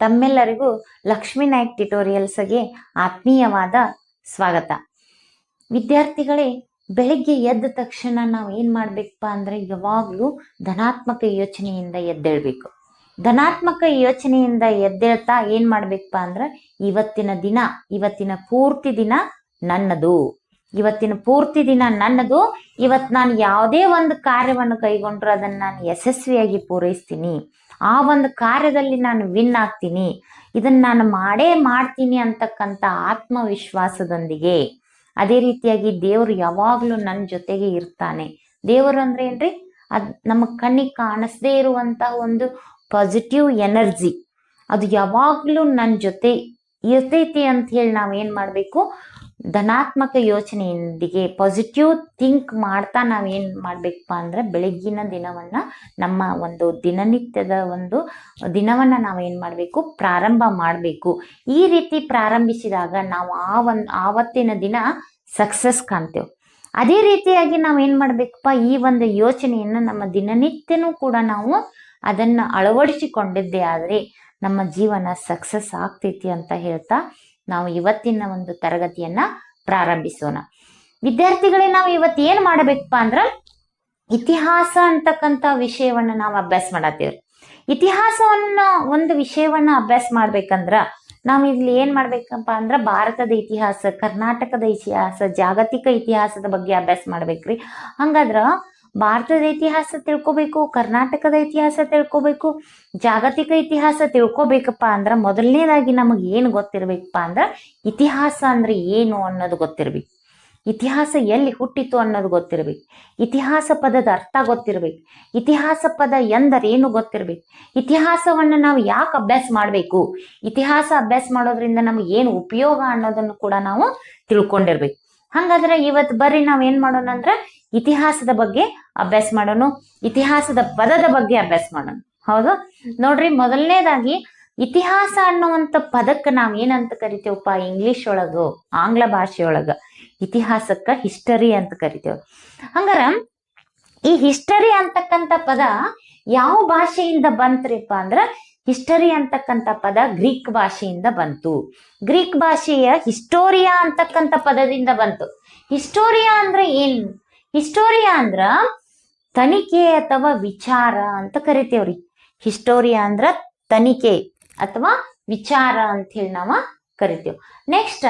ತಮ್ಮೆಲ್ಲರಿಗೂ ಲಕ್ಷ್ಮೀ ನಾಯ್ಕ್ ಟ್ಯುಟೋರಿಯಲ್ಸ್ಗೆ ಆತ್ಮೀಯವಾದ ಸ್ವಾಗತ. ವಿದ್ಯಾರ್ಥಿಗಳೇ, ಬೆಳಿಗ್ಗೆ ಎದ್ದ ತಕ್ಷಣ ನಾವು ಏನು ಮಾಡಬೇಕಪ್ಪ ಅಂದರೆ ಯಾವಾಗಲೂ ಧನಾತ್ಮಕ ಯೋಚನೆಯಿಂದ ಎದ್ದೇಳಬೇಕು. ಧನಾತ್ಮಕ ಯೋಚನೆಯಿಂದ ಎದ್ದೇಳ್ತಾ ಏನು ಮಾಡಬೇಕಪ್ಪ ಅಂದ್ರೆ ಇವತ್ತಿನ ದಿನ, ಇವತ್ತಿನ ಪೂರ್ತಿ ದಿನ ನನ್ನದು. ಇವತ್ತಿನ ಪೂರ್ತಿ ದಿನ ನನ್ನದು. ಇವತ್ತು ನಾನು ಯಾವುದೇ ಒಂದು ಕಾರ್ಯವನ್ನು ಕೈಗೊಂಡ್ರು ಅದನ್ನು ನಾನು ಯಶಸ್ವಿಯಾಗಿ ಪೂರೈಸ್ತೀನಿ. ಆ ಒಂದು ಕಾರ್ಯದಲ್ಲಿ ನಾನು ವಿನ್ ಆಗ್ತೀನಿ. ಇದನ್ನ ನಾನು ಮಾಡೇ ಮಾಡ್ತೀನಿ ಅಂತಕ್ಕಂಥ ಆತ್ಮವಿಶ್ವಾಸದೊಂದಿಗೆ ಅದೇ ರೀತಿಯಾಗಿ ದೇವರು ಯಾವಾಗಲೂ ನನ್ನ ಜೊತೆಗೆ ಇರ್ತಾನೆ. ದೇವರು ಅಂದ್ರೆ ಏನ್ರಿ? ಅದ್ ನಮ್ಮ ಕಣ್ಣಿಗೆ ಕಾಣಿಸದೇ ಇರುವಂತಹ ಒಂದು ಪಾಸಿಟಿವ್ ಎನರ್ಜಿ ಅದು ಯಾವಾಗಲೂ ನನ್ನ ಜೊತೆ ಇರ್ತೈತಿ ಅಂತ ಹೇಳಿ ನಾವು ಏನು ಮಾಡಬೇಕು? ಧನಾತ್ಮಕ ಯೋಚನೆಯೊಂದಿಗೆ ಪಾಸಿಟಿವ್ ಥಿಂಕ್ ಮಾಡ್ತಾ ನಾವು ಏನು ಮಾಡಬೇಕಪ್ಪ ಅಂದರೆ ಬೆಳಗ್ಗಿನ ದಿನವನ್ನ ನಮ್ಮ ಒಂದು ದಿನನಿತ್ಯದ ಒಂದು ದಿನವನ್ನ ನಾವು ಏನು ಮಾಡಬೇಕು, ಪ್ರಾರಂಭ ಮಾಡಬೇಕು. ಈ ರೀತಿ ಪ್ರಾರಂಭಿಸಿದಾಗ ನಾವು ಆ ಒಂದು ಆವತ್ತಿನ ದಿನ ಸಕ್ಸಸ್ ಕಾಣ್ತೇವೆ. ಅದೇ ರೀತಿಯಾಗಿ ನಾವು ಏನು ಮಾಡಬೇಕಪ್ಪ, ಈ ಒಂದು ಯೋಚನೆಯನ್ನು ನಮ್ಮ ದಿನನಿತ್ಯನೂ ಕೂಡ ನಾವು ಅದನ್ನು ಅಳವಡಿಸಿಕೊಂಡಿದ್ದೇ ಆದರೆ ನಮ್ಮ ಜೀವನ ಸಕ್ಸಸ್ ಆಗ್ತೈತಿ ಅಂತ ಹೇಳ್ತಾ ನಾವು ಇವತ್ತಿನ ಒಂದು ತರಗತಿಯನ್ನ ಪ್ರಾರಂಭಿಸೋಣ. ವಿದ್ಯಾರ್ಥಿಗಳೇ, ನಾವು ಇವತ್ತು ಏನ್ ಮಾಡಬೇಕಪ್ಪ ಅಂದ್ರ ಇತಿಹಾಸ ಅಂತಕ್ಕಂತ ವಿಷಯವನ್ನ ನಾವು ಅಭ್ಯಾಸ ಮಾಡತ್ತೇವ್ರಿ. ಇತಿಹಾಸವನ್ನ ಒಂದು ವಿಷಯವನ್ನ ಅಭ್ಯಾಸ ಮಾಡ್ಬೇಕಂದ್ರ ನಾವು ಇಲ್ಲಿ ಏನ್ ಮಾಡ್ಬೇಕಪ್ಪ ಅಂದ್ರ ಭಾರತದ ಇತಿಹಾಸ, ಕರ್ನಾಟಕದ ಇತಿಹಾಸ, ಜಾಗತಿಕ ಇತಿಹಾಸದ ಬಗ್ಗೆ ಅಭ್ಯಾಸ ಮಾಡ್ಬೇಕ್ರಿ. ಹಂಗಾದ್ರ ಭಾರತದ ಇತಿಹಾಸ ತಿಳ್ಕೊಬೇಕು, ಕರ್ನಾಟಕದ ಇತಿಹಾಸ ತಿಳ್ಕೊಬೇಕು, ಜಾಗತಿಕ ಇತಿಹಾಸ ತಿಳ್ಕೊಬೇಕಪ್ಪ ಅಂದ್ರ ಮೊದಲನೇದಾಗಿ ನಮಗೆ ಏನು ಗೊತ್ತಿರ್ಬೇಕಪ್ಪ ಅಂದ್ರ ಇತಿಹಾಸ ಅಂದ್ರೆ ಏನು ಅನ್ನೋದು ಗೊತ್ತಿರ್ಬೇಕು. ಇತಿಹಾಸ ಎಲ್ಲಿ ಹುಟ್ಟಿತು ಅನ್ನೋದು ಗೊತ್ತಿರ್ಬೇಕು. ಇತಿಹಾಸ ಪದದ ಅರ್ಥ ಗೊತ್ತಿರ್ಬೇಕು. ಇತಿಹಾಸ ಪದ ಎಂದರೇನು ಗೊತ್ತಿರ್ಬೇಕು. ಇತಿಹಾಸವನ್ನು ನಾವು ಯಾಕೆ ಅಭ್ಯಾಸ ಮಾಡಬೇಕು? ಇತಿಹಾಸ ಅಭ್ಯಾಸ ಮಾಡೋದ್ರಿಂದ ನಮಗೆ ಏನು ಉಪಯೋಗ ಅನ್ನೋದನ್ನು ಕೂಡ ನಾವು ತಿಳ್ಕೊಂಡಿರ್ಬೇಕು. ಹಂಗಾದ್ರೆ ಇವತ್ತು ಬರ್ರಿ ನಾವ್ ಏನ್ ಮಾಡೋಣ ಅಂದ್ರೆ ಇತಿಹಾಸದ ಬಗ್ಗೆ ಅಭ್ಯಾಸ ಮಾಡೋಣ, ಇತಿಹಾಸದ ಪದದ ಬಗ್ಗೆ ಅಭ್ಯಾಸ ಮಾಡೋಣ. ಹೌದು? ನೋಡ್ರಿ ಮೊದಲನೇದಾಗಿ ಇತಿಹಾಸ ಅನ್ನುವಂತ ಪದಕ್ಕೆ ನಾವ್ ಏನಂತ ಕರಿತೇವಪ್ಪ? ಇಂಗ್ಲಿಷ್ ಒಳಗ, ಆಂಗ್ಲ ಭಾಷೆಯೊಳಗ. ಇತಿಹಾಸಕ್ಕ ಹಿಸ್ಟರಿ ಅಂತ ಕರಿತೇವೆ. ಹಂಗಾರ ಈ ಹಿಸ್ಟರಿ ಅಂತಕ್ಕಂಥ ಪದ ಯಾವ ಭಾಷೆಯಿಂದ ಬಂತ್ರಿಪ್ಪ ಅಂದ್ರ ಹಿಸ್ಟರಿ ಅಂತಕ್ಕಂಥ ಪದ ಗ್ರೀಕ್ ಭಾಷೆಯಿಂದ ಬಂತು. ಗ್ರೀಕ್ ಭಾಷೆಯ ಹಿಸ್ಟೋರಿಯಾ ಅಂತಕ್ಕಂಥ ಪದದಿಂದ ಬಂತು. ಹಿಸ್ಟೋರಿಯಾ ಅಂದ್ರೆ ಏನ್? ಹಿಸ್ಟೋರಿಯಾ ಅಂದ್ರ ತನಿಖೆ ಅಥವಾ ವಿಚಾರ ಅಂತ ಕರಿತೇವ್ರಿ. ಹಿಸ್ಟೋರಿಯಾ ಅಂದ್ರ ತನಿಖೆ ಅಥವಾ ವಿಚಾರ ಅಂತ ಹೇಳಿ ನಾವ ಕರಿತೇವ್. ನೆಕ್ಸ್ಟ್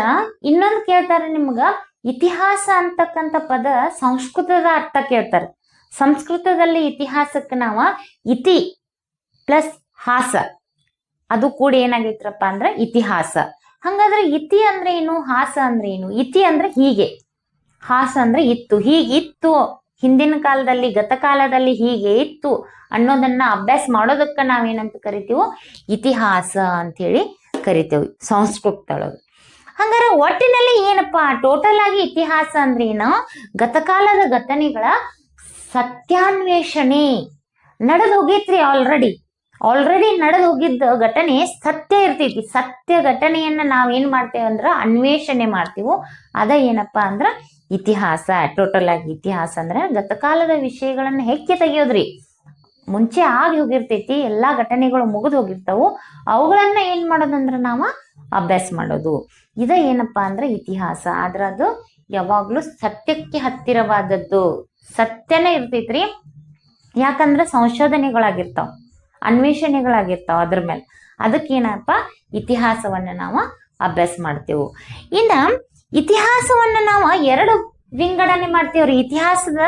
ಇನ್ನೊಂದು ಕೇಳ್ತಾರೆ ನಿಮ್ಗ, ಇತಿಹಾಸ ಅಂತಕ್ಕಂಥ ಪದ ಸಂಸ್ಕೃತದ ಅರ್ಥ ಕೇಳ್ತಾರೆ. ಸಂಸ್ಕೃತದಲ್ಲಿ ಇತಿಹಾಸಕ್ಕೆ ನಾವ ಇತಿ ಪ್ಲಸ್ ಹಾಸ. ಅದು ಕೂಡ ಏನಾಗೈತ್ರಪ್ಪ ಅಂದ್ರೆ ಇತಿಹಾಸ. ಹಂಗಾದ್ರೆ ಇತಿ ಅಂದ್ರೆ ಏನು? ಹಾಸ ಅಂದ್ರೆ ಏನು? ಇತಿ ಅಂದ್ರೆ ಹೀಗೆ. ಹಾಸ ಅಂದ್ರೆ ಇತ್ತು. ಹೀಗಿತ್ತು ಹಿಂದಿನ ಕಾಲದಲ್ಲಿ ಗತಕಾಲದಲ್ಲಿ ಹೀಗೆ ಇತ್ತು. ಅನ್ನೋದನ್ನ ಅಭ್ಯಾಸ ಮಾಡೋದಕ್ಕ ನಾವೇನಂತ ಕರಿತೀವೋ? ಇತಿಹಾಸ ಅಂತ ಹೇಳಿ ಕರಿತೇವೆ ಸಂಸ್ಕೃತದೊಳಗೆ ಹಂಗಾರೆ ಒಟ್ಟಿನಲ್ಲಿ ಏನಪ್ಪಾ? ಟೋಟಲ್ ಆಗಿ ಇತಿಹಾಸ ಅಂದ್ರೆ ಏನು? ಗತಕಾಲದ ಘಟನೆಗಳ ಸತ್ಯಾನ್ವೇಷಣೆ. ನಡೆದು ಹೋಗೈತ್ರಿ ಆಲ್ರೆಡಿ ಆಲ್ರೆಡಿ ನಡೆದು ಹೋಗಿದ್ದ ಘಟನೆ ಸತ್ಯ ಇರ್ತೈತಿ. ಸತ್ಯ ಘಟನೆಯನ್ನ ನಾವೇನ್ ಮಾಡ್ತೇವೆ ಅಂದ್ರ ಅನ್ವೇಷಣೆ ಮಾಡ್ತೀವೋ ಅದ ಏನಪ್ಪಾ ಅಂದ್ರ ಇತಿಹಾಸ ಟೋಟಲ್ ಆಗಿ ಇತಿಹಾಸ ಅಂದ್ರೆ ಗತಕಾಲದ ವಿಷಯಗಳನ್ನ ಹೆಕ್ಕಿ ತೆಗಿಯೋದ್ರಿ. ಮುಂಚೆ ಆಗಿ ಹೋಗಿರ್ತೈತಿ, ಎಲ್ಲಾ ಘಟನೆಗಳು ಮುಗಿದು ಹೋಗಿರ್ತಾವು. ಅವುಗಳನ್ನ ಏನ್ ಮಾಡೋದಂದ್ರ ನಾವ ಅಭ್ಯಾಸ ಮಾಡೋದು. ಇದ ಏನಪ್ಪಾ ಅಂದ್ರೆ ಇತಿಹಾಸ. ಆದ್ರ ಅದು ಯಾವಾಗ್ಲೂ ಸತ್ಯಕ್ಕೆ ಹತ್ತಿರವಾದದ್ದು. ಸತ್ಯನೇ ಇರ್ತೈತ್ರಿ. ಯಾಕಂದ್ರೆ ಸಂಶೋಧನೆಗಳಾಗಿರ್ತಾವ. ಅನ್ವೇಷಣೆಗಳಾಗಿರ್ತಾವ ಅದ್ರ ಮೇಲೆ ಅದಕ್ಕೇನಪ್ಪ? ಇತಿಹಾಸವನ್ನ ನಾವು ಅಭ್ಯಾಸ ಮಾಡ್ತೇವೆ. ಇನ್ನ ಇತಿಹಾಸವನ್ನ ನಾವು ಎರಡು ವಿಂಗಡಣೆ ಮಾಡ್ತೇವ್ರಿ. ಇತಿಹಾಸದ,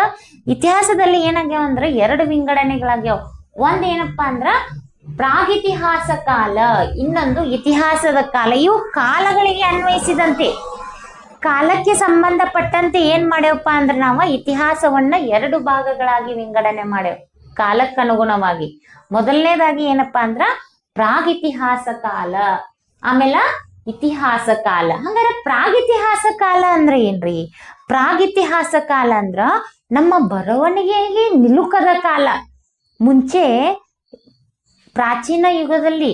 ಇತಿಹಾಸದಲ್ಲಿ ಏನಾಗ್ಯಾವ ಅಂದ್ರ ಎರಡು ವಿಂಗಡಣೆಗಳಾಗ್ಯಾವ. ಒಂದ್ ಏನಪ್ಪಾ ಅಂದ್ರ ಪ್ರಾಗಿತಿಹಾಸ ಕಾಲ, ಇನ್ನೊಂದು ಇತಿಹಾಸದ ಕಾಲ. ಇವು ಕಾಲಗಳಿಗೆ ಅನ್ವಯಿಸಿದಂತೆ. ಕಾಲಕ್ಕೆ ಸಂಬಂಧಪಟ್ಟಂತೆ ಏನ್ ಮಾಡ್ಯವಪ್ಪ ಅಂದ್ರೆ ನಾವು ಇತಿಹಾಸವನ್ನ ಎರಡು ಭಾಗಗಳಾಗಿ ವಿಂಗಡಣೆ ಮಾಡ್ಯವ್. ಕಾಲಕ್ಕನುಗುಣವಾಗಿ. ಮೊದಲನೇದಾಗಿ ಏನಪ್ಪಾ ಅಂದ್ರ ಪ್ರಾಗಿತಿಹಾಸ ಕಾಲ. ಆಮೇಲೆ ಇತಿಹಾಸ ಕಾಲ. ಹಂಗಾರೆ ಪ್ರಾಗಿತಿಹಾಸ ಕಾಲ ಅಂದ್ರೆ ಏನ್ರಿ? ಪ್ರಾಗಿತಿಹಾಸ ಕಾಲ ಅಂದ್ರ ನಮ್ಮ ಬರವಣಿಗೆಗೆ ನಿಲುಕದ ಕಾಲ. ಮುಂಚೆ ಪ್ರಾಚೀನ ಯುಗದಲ್ಲಿ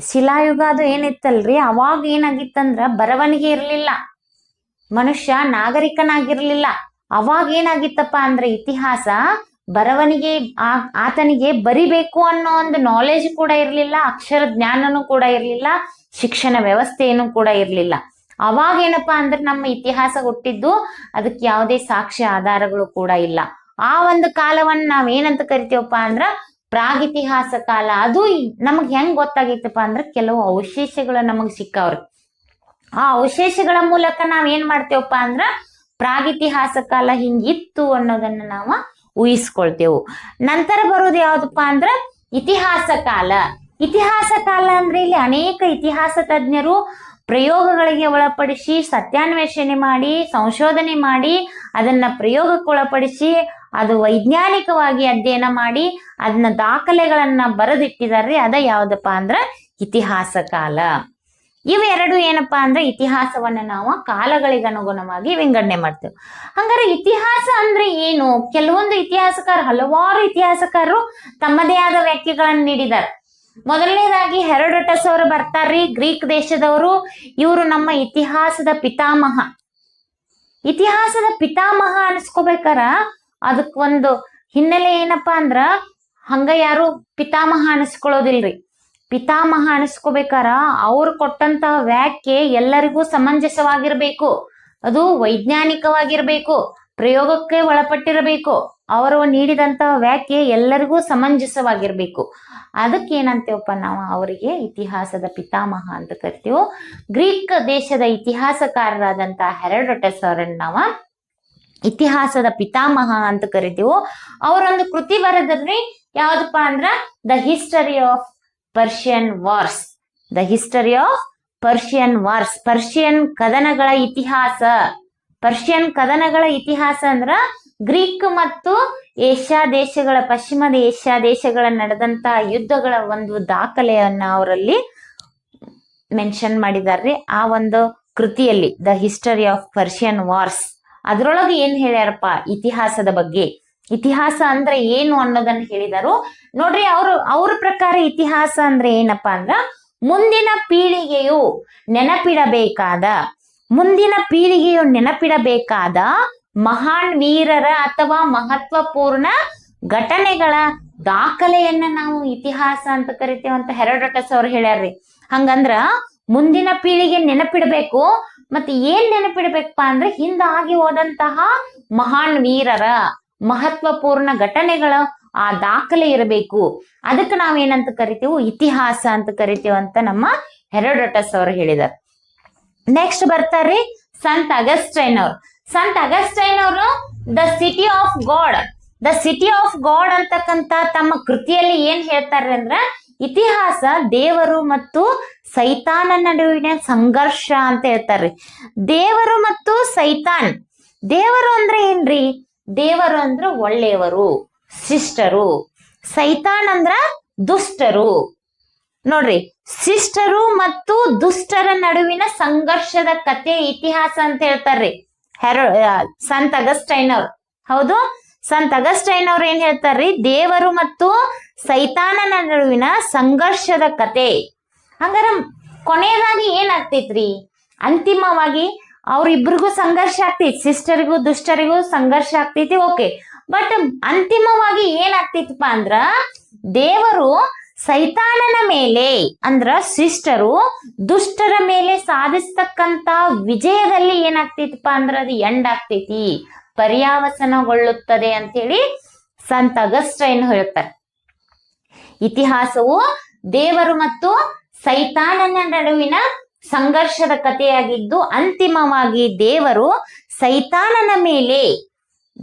ಶಿಲಾಯುಗ ಅದು ಏನಿತ್ತಲ್ರಿ? ಅವಾಗ ಏನಾಗಿತ್ತಂದ್ರ ಬರವಣಿಗೆ ಇರಲಿಲ್ಲ. ಮನುಷ್ಯ ನಾಗರಿಕನಾಗಿರ್ಲಿಲ್ಲ. ಅವಾಗ ಏನಾಗಿತ್ತಪ್ಪ ಅಂದ್ರೆ ಇತಿಹಾಸ ಬರವಣಿಗೆ ಆತನಿಗೆ ಬರಿಬೇಕು ಅನ್ನೋ ಒಂದು ನಾಲೆಜ್ ಕೂಡ ಇರಲಿಲ್ಲ, ಅಕ್ಷರ ಜ್ಞಾನನೂ ಕೂಡ ಇರಲಿಲ್ಲ, ಶಿಕ್ಷಣ ವ್ಯವಸ್ಥೆಯನ್ನು ಕೂಡ ಇರಲಿಲ್ಲ. ಅವಾಗ ಏನಪ್ಪಾ ಅಂದ್ರೆ ನಮ್ಮ ಇತಿಹಾಸ ಹುಟ್ಟಿದ್ದು ಅದಕ್ಕೆ ಯಾವುದೇ ಸಾಕ್ಷ್ಯ ಆಧಾರಗಳು ಕೂಡ ಇಲ್ಲ. ಆ ಒಂದು ಕಾಲವನ್ನ ಏನಂತ ಕರಿತೀವಪ್ಪ ಅಂದ್ರ ಪ್ರಾಗಿತಿಹಾಸ ಕಾಲ. ಅದು ನಮಗ್ ಹೆಂಗ್ ಗೊತ್ತಾಗಿತ್ತಪ್ಪ ಅಂದ್ರೆ ಕೆಲವು ಅವಶೇಷಗಳು ನಮಗ್ ಸಿಕ್ಕಾವ್ರಿ. ಆ ಅವಶೇಷಗಳ ಮೂಲಕ ನಾವ್ ಏನ್ ಮಾಡ್ತೇವಪ್ಪ ಅಂದ್ರ ಪ್ರಾಗಿತಿಹಾಸ ಕಾಲ ಹಿಂಗಿತ್ತು ಅನ್ನೋದನ್ನ ನಾವು ಊಹಿಸ್ಕೊಳ್ತೇವು. ನಂತರ ಬರೋದು ಯಾವ್ದಪ್ಪ ಅಂದ್ರ ಇತಿಹಾಸ ಕಾಲ. ಇತಿಹಾಸ ಕಾಲ ಅಂದ್ರೆ ಇಲ್ಲಿ ಅನೇಕ ಇತಿಹಾಸ ತಜ್ಞರು ಪ್ರಯೋಗಗಳಿಗೆ ಒಳಪಡಿಸಿ, ಸತ್ಯಾನ್ವೇಷಣೆ ಮಾಡಿ, ಸಂಶೋಧನೆ ಮಾಡಿ, ಅದನ್ನ ಪ್ರಯೋಗಕ್ಕೆ ಒಳಪಡಿಸಿ, ಅದು ವೈಜ್ಞಾನಿಕವಾಗಿ ಅಧ್ಯಯನ ಮಾಡಿ, ಅದನ್ನ ದಾಖಲೆಗಳನ್ನ ಬರೆದಿಟ್ಟಿದಾರ್ರಿ ಅದ ಯಾವ್ದಪ್ಪ ಅಂದ್ರ ಇತಿಹಾಸ ಕಾಲ. ಇವೆರಡು ಏನಪ್ಪಾ ಅಂದ್ರೆ ಇತಿಹಾಸವನ್ನ ನಾವು ಕಾಲಗಳಿಗೆ ಅನುಗುಣವಾಗಿ ವಿಂಗಡಣೆ ಮಾಡ್ತೇವೆ. ಹಂಗಾರೆ ಇತಿಹಾಸ ಅಂದ್ರೆ ಏನು? ಕೆಲವೊಂದು ಇತಿಹಾಸಕಾರ, ಹಲವಾರು ಇತಿಹಾಸಕಾರರು ತಮ್ಮದೇ ಆದ ವ್ಯಾಖ್ಯೆಗಳನ್ನು ನೀಡಿದ್ದಾರೆ. ಮೊದಲನೇದಾಗಿ ಹೆರೋಡಟಸ್ ಅವರು ಬರ್ತಾರ್ರಿ, ಗ್ರೀಕ್ ದೇಶದವರು. ಇವರು ನಮ್ಮ ಇತಿಹಾಸದ ಪಿತಾಮಹ. ಇತಿಹಾಸದ ಪಿತಾಮಹ ಅನ್ಸ್ಕೋಬೇಕಾರ? ಅದಕ್ ಒಂದು ಹಿನ್ನೆಲೆ ಏನಪ್ಪಾ ಅಂದ್ರ ಹಂಗ ಯಾರು ಪಿತಾಮಹ ಅನಿಸ್ಕೊಳ್ಳೋದಿಲ್ರಿ. ಪಿತಾಮಹ ಅನಿಸ್ಕೋಬೇಕಾರ? ಅವ್ರು ಕೊಟ್ಟಂತಹ ವ್ಯಾಖ್ಯೆ ಎಲ್ಲರಿಗೂ ಸಮಂಜಸವಾಗಿರ್ಬೇಕು. ಅದು ವೈಜ್ಞಾನಿಕವಾಗಿರ್ಬೇಕು, ಪ್ರಯೋಗಕ್ಕೆ ಒಳಪಟ್ಟಿರಬೇಕು. ಅವರು ನೀಡಿದಂತಹ ವ್ಯಾಖ್ಯೆ ಎಲ್ಲರಿಗೂ ಸಮಂಜಸವಾಗಿರ್ಬೇಕು. ಅದಕ್ಕೆ ಏನಂತೇವಪ್ಪ ನಾವು ಅವರಿಗೆ ಇತಿಹಾಸದ ಪಿತಾಮಹ ಅಂತ ಕರಿತೀವಿ? ಗ್ರೀಕ್ ದೇಶದ ಇತಿಹಾಸಕಾರರಾದಂತಹ ಹೆರಡೊಟಸ್ ಅವರನ್ನ ನಾವ ಇತಿಹಾಸದ ಪಿತಾಮಹ ಅಂತ ಕರಿತೀವಿ, ಅವರೊಂದು ಕೃತಿ ಬರೆದ್ರಿ ಯಾವ್ದಪ್ಪ ಅಂದ್ರ the history of Persian wars. The history of Persian wars Persian ಕದನಗಳ ಇತಿಹಾಸ. ಪರ್ಷಿಯನ್ ಕದನಗಳ ಇತಿಹಾಸ ಅಂದ್ರ ಗ್ರೀಕ್ ಮತ್ತು ಏಷ್ಯಾ ದೇಶಗಳ ಪಶ್ಚಿಮದ ಏಷ್ಯಾ ದೇಶಗಳ ನಡೆದಂತಹ ಯುದ್ಧಗಳ ಒಂದು ದಾಖಲೆಯನ್ನ ಅವರಲ್ಲಿ ಮೆನ್ಷನ್ ಮಾಡಿದಾರ್ರಿ. ಆ ಒಂದು ಕೃತಿಯಲ್ಲಿ the history of Persian wars ಅದ್ರೊಳಗೆ ಏನ್ ಹೇಳ್ಯಾರಪ್ಪ ಇತಿಹಾಸದ ಬಗ್ಗೆ? ಇತಿಹಾಸ ಅಂದ್ರೆ ಏನು ಅನ್ನೋದನ್ನ ಹೇಳಿದರು. ನೋಡ್ರಿ ಅವರು, ಅವ್ರ ಪ್ರಕಾರ ಇತಿಹಾಸ ಅಂದ್ರೆ ಏನಪ್ಪಾ ಅಂದ್ರ ಮುಂದಿನ ಪೀಳಿಗೆಯು ನೆನಪಿಡಬೇಕಾದ, ಮುಂದಿನ ಪೀಳಿಗೆಯು ನೆನಪಿಡಬೇಕಾದ ಮಹಾನ್ ವೀರರ ಅಥವಾ ಮಹತ್ವಪೂರ್ಣ ಘಟನೆಗಳ ದಾಖಲೆಯನ್ನ ನಾವು ಇತಿಹಾಸ ಅಂತ ಕರಿತೇವೆ ಅಂತ ಹೆರೋಡಟಸ್ ಅವ್ರು ಹೇಳ್ಯಾರ್ರಿ. ಹಂಗಂದ್ರ ಮುಂದಿನ ಪೀಳಿಗೆ ನೆನಪಿಡಬೇಕು ಮತ್ತೆ ಏನ್ ನೆನಪಿಡ್ಬೇಕಪ್ಪ ಅಂದ್ರೆ ಹಿಂದಾಗಿ ಹೋದಂತಹ ಮಹಾನ್ ವೀರರ ಮಹತ್ವಪೂರ್ಣ ಘಟನೆಗಳ ಆ ದಾಖಲೆ ಇರಬೇಕು. ಅದಕ್ಕೆ ನಾವೇನಂತ ಕರಿತೀವಿ ಇತಿಹಾಸ ಅಂತ ಕರಿತೀವಿ ಅಂತ ನಮ್ಮ ಹೆರೋಡಟಸ್ ಅವರು ಹೇಳಿದಾರೆ. ನೆಕ್ಸ್ಟ್ ಬರ್ತಾರ್ರಿ ಸಂತ ಅಗಸ್ಟೈನ್ ಅವರು. ಸಂತ ಅಗಸ್ಟೈನ್ ಅವರು the city of God. The city of God ಅಂತಕ್ಕಂತ ತಮ್ಮ ಕೃತಿಯಲ್ಲಿ ಏನ್ ಹೇಳ್ತಾರೆ ಅಂದ್ರ ಇತಿಹಾಸ ದೇವರು ಮತ್ತು ಸೈತಾನ ನಡುವಿನ ಸಂಘರ್ಷ ಅಂತ ಹೇಳ್ತಾರೆ ದೇವರು ಮತ್ತು ಸೈತಾನ್. ದೇವರು ಅಂದ್ರೆ ಏನ್ರಿ? ದೇವರು ಅಂದ್ರ ಒಳ್ಳೆಯವರು, ಶಿಷ್ಟರು. ಸೈತಾನ್ ಅಂದ್ರ ದುಷ್ಟರು. ನೋಡ್ರಿ, ಶಿಷ್ಟರು ಮತ್ತು ದುಷ್ಟರ ನಡುವಿನ ಸಂಘರ್ಷದ ಕತೆ ಇತಿಹಾಸ ಅಂತ ಹೇಳ್ತಾರ್ರಿ. ಹೆರೋ ಸಂತ ಸಂತ್ ಅಗಸ್ಟೈನ್ ಅವ್ರು ಹೌದು, ಸಂತ ಅಗಸ್ಟೈನ್ ಅವ್ರು ಏನ್ ಹೇಳ್ತಾರ್ರಿ? ದೇವರು ಮತ್ತು ಸೈತಾನನ ನಡುವಿನ ಸಂಘರ್ಷದ ಕತೆ ಹಂಗಾರ ಕೊನೆಯದಾಗಿ ಏನಾಗ್ತೈತ್ರಿ? ಅಂತಿಮವಾಗಿ ಅವ್ರಿಬ್ರಿಗೂ ಸಂಘರ್ಷ ಆಗ್ತೈತಿ ಸಿಸ್ಟರ್ಗೂ ದುಷ್ಟರಿಗೂ ಸಂಘರ್ಷ ಆಗ್ತೈತಿ ಓಕೆ ಬಟ್ ಅಂತಿಮವಾಗಿ ಏನಾಗ್ತೈತಪ್ಪ ಅಂದ್ರ, ದೇವರು ಸೈತಾನನ ಮೇಲೆ, ಅಂದ್ರ ಶಿಷ್ಟರು ದುಷ್ಟರ ಮೇಲೆ ಸಾಧಿಸ್ತಕ್ಕಂತ ವಿಜಯದಲ್ಲಿ ಏನಾಗ್ತೈತಪ್ಪ ಅಂದ್ರ ಅದು ಎಂಡ್ ಆಗ್ತೈತಿ, ಪರ್ಯಾವಸನಗೊಳ್ಳುತ್ತದೆ ಅಂತೇಳಿ ಸಂತ ಅಗಸ್ಟೈನ್ ಹೇಳ್ತಾರೆ ಇತಿಹಾಸವು ದೇವರು ಮತ್ತು ಸೈತಾನನ ನಡುವಿನ ಸಂಘರ್ಷದ ಕಥೆಯಾಗಿದ್ದು ಅಂತಿಮವಾಗಿ ದೇವರು ಸೈತಾನನ ಮೇಲೆ,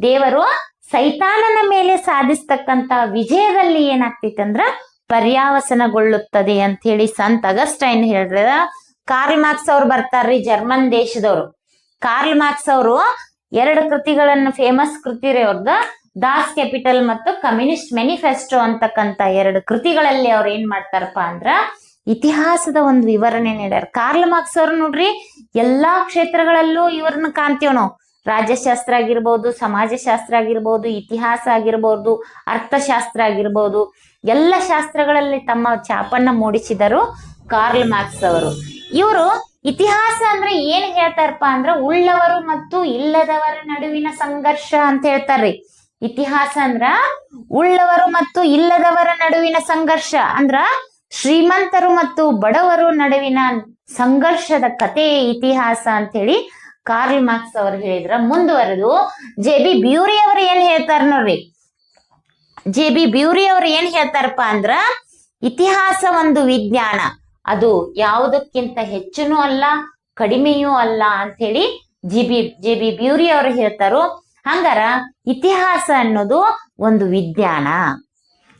ದೇವರು ಸೈತಾನನ ಮೇಲೆ ಸಾಧಿಸ್ತಕ್ಕಂತ ವಿಜಯದಲ್ಲಿ ಏನಾಗ್ತೈತೆ ಅಂದ್ರ ಪರ್ಯಾವಸನಗೊಳ್ಳುತ್ತದೆ ಅಂತ ಹೇಳಿ ಸಂತ ಅಗಸ್ಟೈನ್ ಹೇಳಿದ್ರ ಕಾರ್ಲ್ ಮಾರ್ಕ್ಸ್ ಅವ್ರು ಬರ್ತಾರ್ರಿ ಜರ್ಮನ್ ದೇಶದವರು. ಕಾರ್ಲ್ ಮಾರ್ಕ್ಸ್ ಅವರು ಎರಡು ಕೃತಿಗಳನ್ನು ಫೇಮಸ್ ಕೃತಿ ರೀ ಅವ್ರದ್ದು ದಾಸ್ ಕ್ಯಾಪಿಟಲ್ ಮತ್ತು ಕಮ್ಯುನಿಸ್ಟ್ ಮ್ಯಾನಿಫೆಸ್ಟೋ ಅಂತಕ್ಕಂತ ಎರಡು ಕೃತಿಗಳಲ್ಲಿ ಅವ್ರು ಏನ್ ಮಾಡ್ತಾರಪ್ಪ ಅಂದ್ರ ಇತಿಹಾಸದ ಒಂದು ವಿವರಣೆ ನೀಡ್ಯಾರ. ಕಾರ್ಲ್ ಮಾರ್ಕ್ಸ್ ಅವ್ರು ನೋಡ್ರಿ, ಎಲ್ಲಾ ಕ್ಷೇತ್ರಗಳಲ್ಲೂ ಇವ್ರನ್ನ ಕಾಣ್ತೀವ್ ನಾವು. ರಾಜ್ಯಶಾಸ್ತ್ರ ಆಗಿರ್ಬೋದು, ಸಮಾಜಶಾಸ್ತ್ರ ಆಗಿರ್ಬೋದು, ಇತಿಹಾಸ ಆಗಿರ್ಬೋದು, ಅರ್ಥಶಾಸ್ತ್ರ ಆಗಿರ್ಬೋದು, ಎಲ್ಲ ಶಾಸ್ತ್ರಗಳಲ್ಲಿ ತಮ್ಮ ಛಾಪನ್ನ ಮೂಡಿಸಿದರು ಕಾರ್ಲ್ ಮಾರ್ಕ್ಸ್ ಅವರು. ಇವರು ಇತಿಹಾಸ ಅಂದ್ರೆ ಏನ್ ಹೇಳ್ತಾರಪ್ಪ ಅಂದ್ರ ಉಳ್ಳವರು ಮತ್ತು ಇಲ್ಲದವರ ನಡುವಿನ ಸಂಘರ್ಷ ಅಂತ ಹೇಳ್ತಾರ್ರಿ. ಇತಿಹಾಸ ಅಂದ್ರ ಉಳ್ಳವರು ಮತ್ತು ಇಲ್ಲದವರ ನಡುವಿನ ಸಂಘರ್ಷ ಅಂದ್ರ ಶ್ರೀಮಂತರು ಮತ್ತು ಬಡವರು ನಡುವಿನ ಸಂಘರ್ಷದ ಕಥೆ, ಇತಿಹಾಸ ಅಂತ ಹೇಳಿ ಕಾರ್ಲ್ ಮಾರ್ಕ್ಸ್ ಅವರು ಹೇಳಿದ್ರ. ಮುಂದುವರೆದು ಜೆ ಬಿ ಬ್ಯೂರಿ ಅವರು ಏನ್ ಹೇಳ್ತಾರ ನೋಡ್ರಿ? ಜೆ ಬಿ ಬ್ಯೂರಿ ಅವರು ಏನ್ ಹೇಳ್ತಾರಪ್ಪ ಅಂದ್ರ, ಇತಿಹಾಸ ಒಂದು ವಿಜ್ಞಾನ. ಅದು ಯಾವುದಕ್ಕಿಂತ ಹೆಚ್ಚುನೂ ಅಲ್ಲ, ಕಡಿಮೆಯೂ ಅಲ್ಲ ಅಂತ ಹೇಳಿ G B, J B Bury ಅವರು ಹೇಳ್ತಾರೋ. ಹಂಗಾರ ಇತಿಹಾಸ ಅನ್ನೋದು ಒಂದು ವಿಜ್ಞಾನ.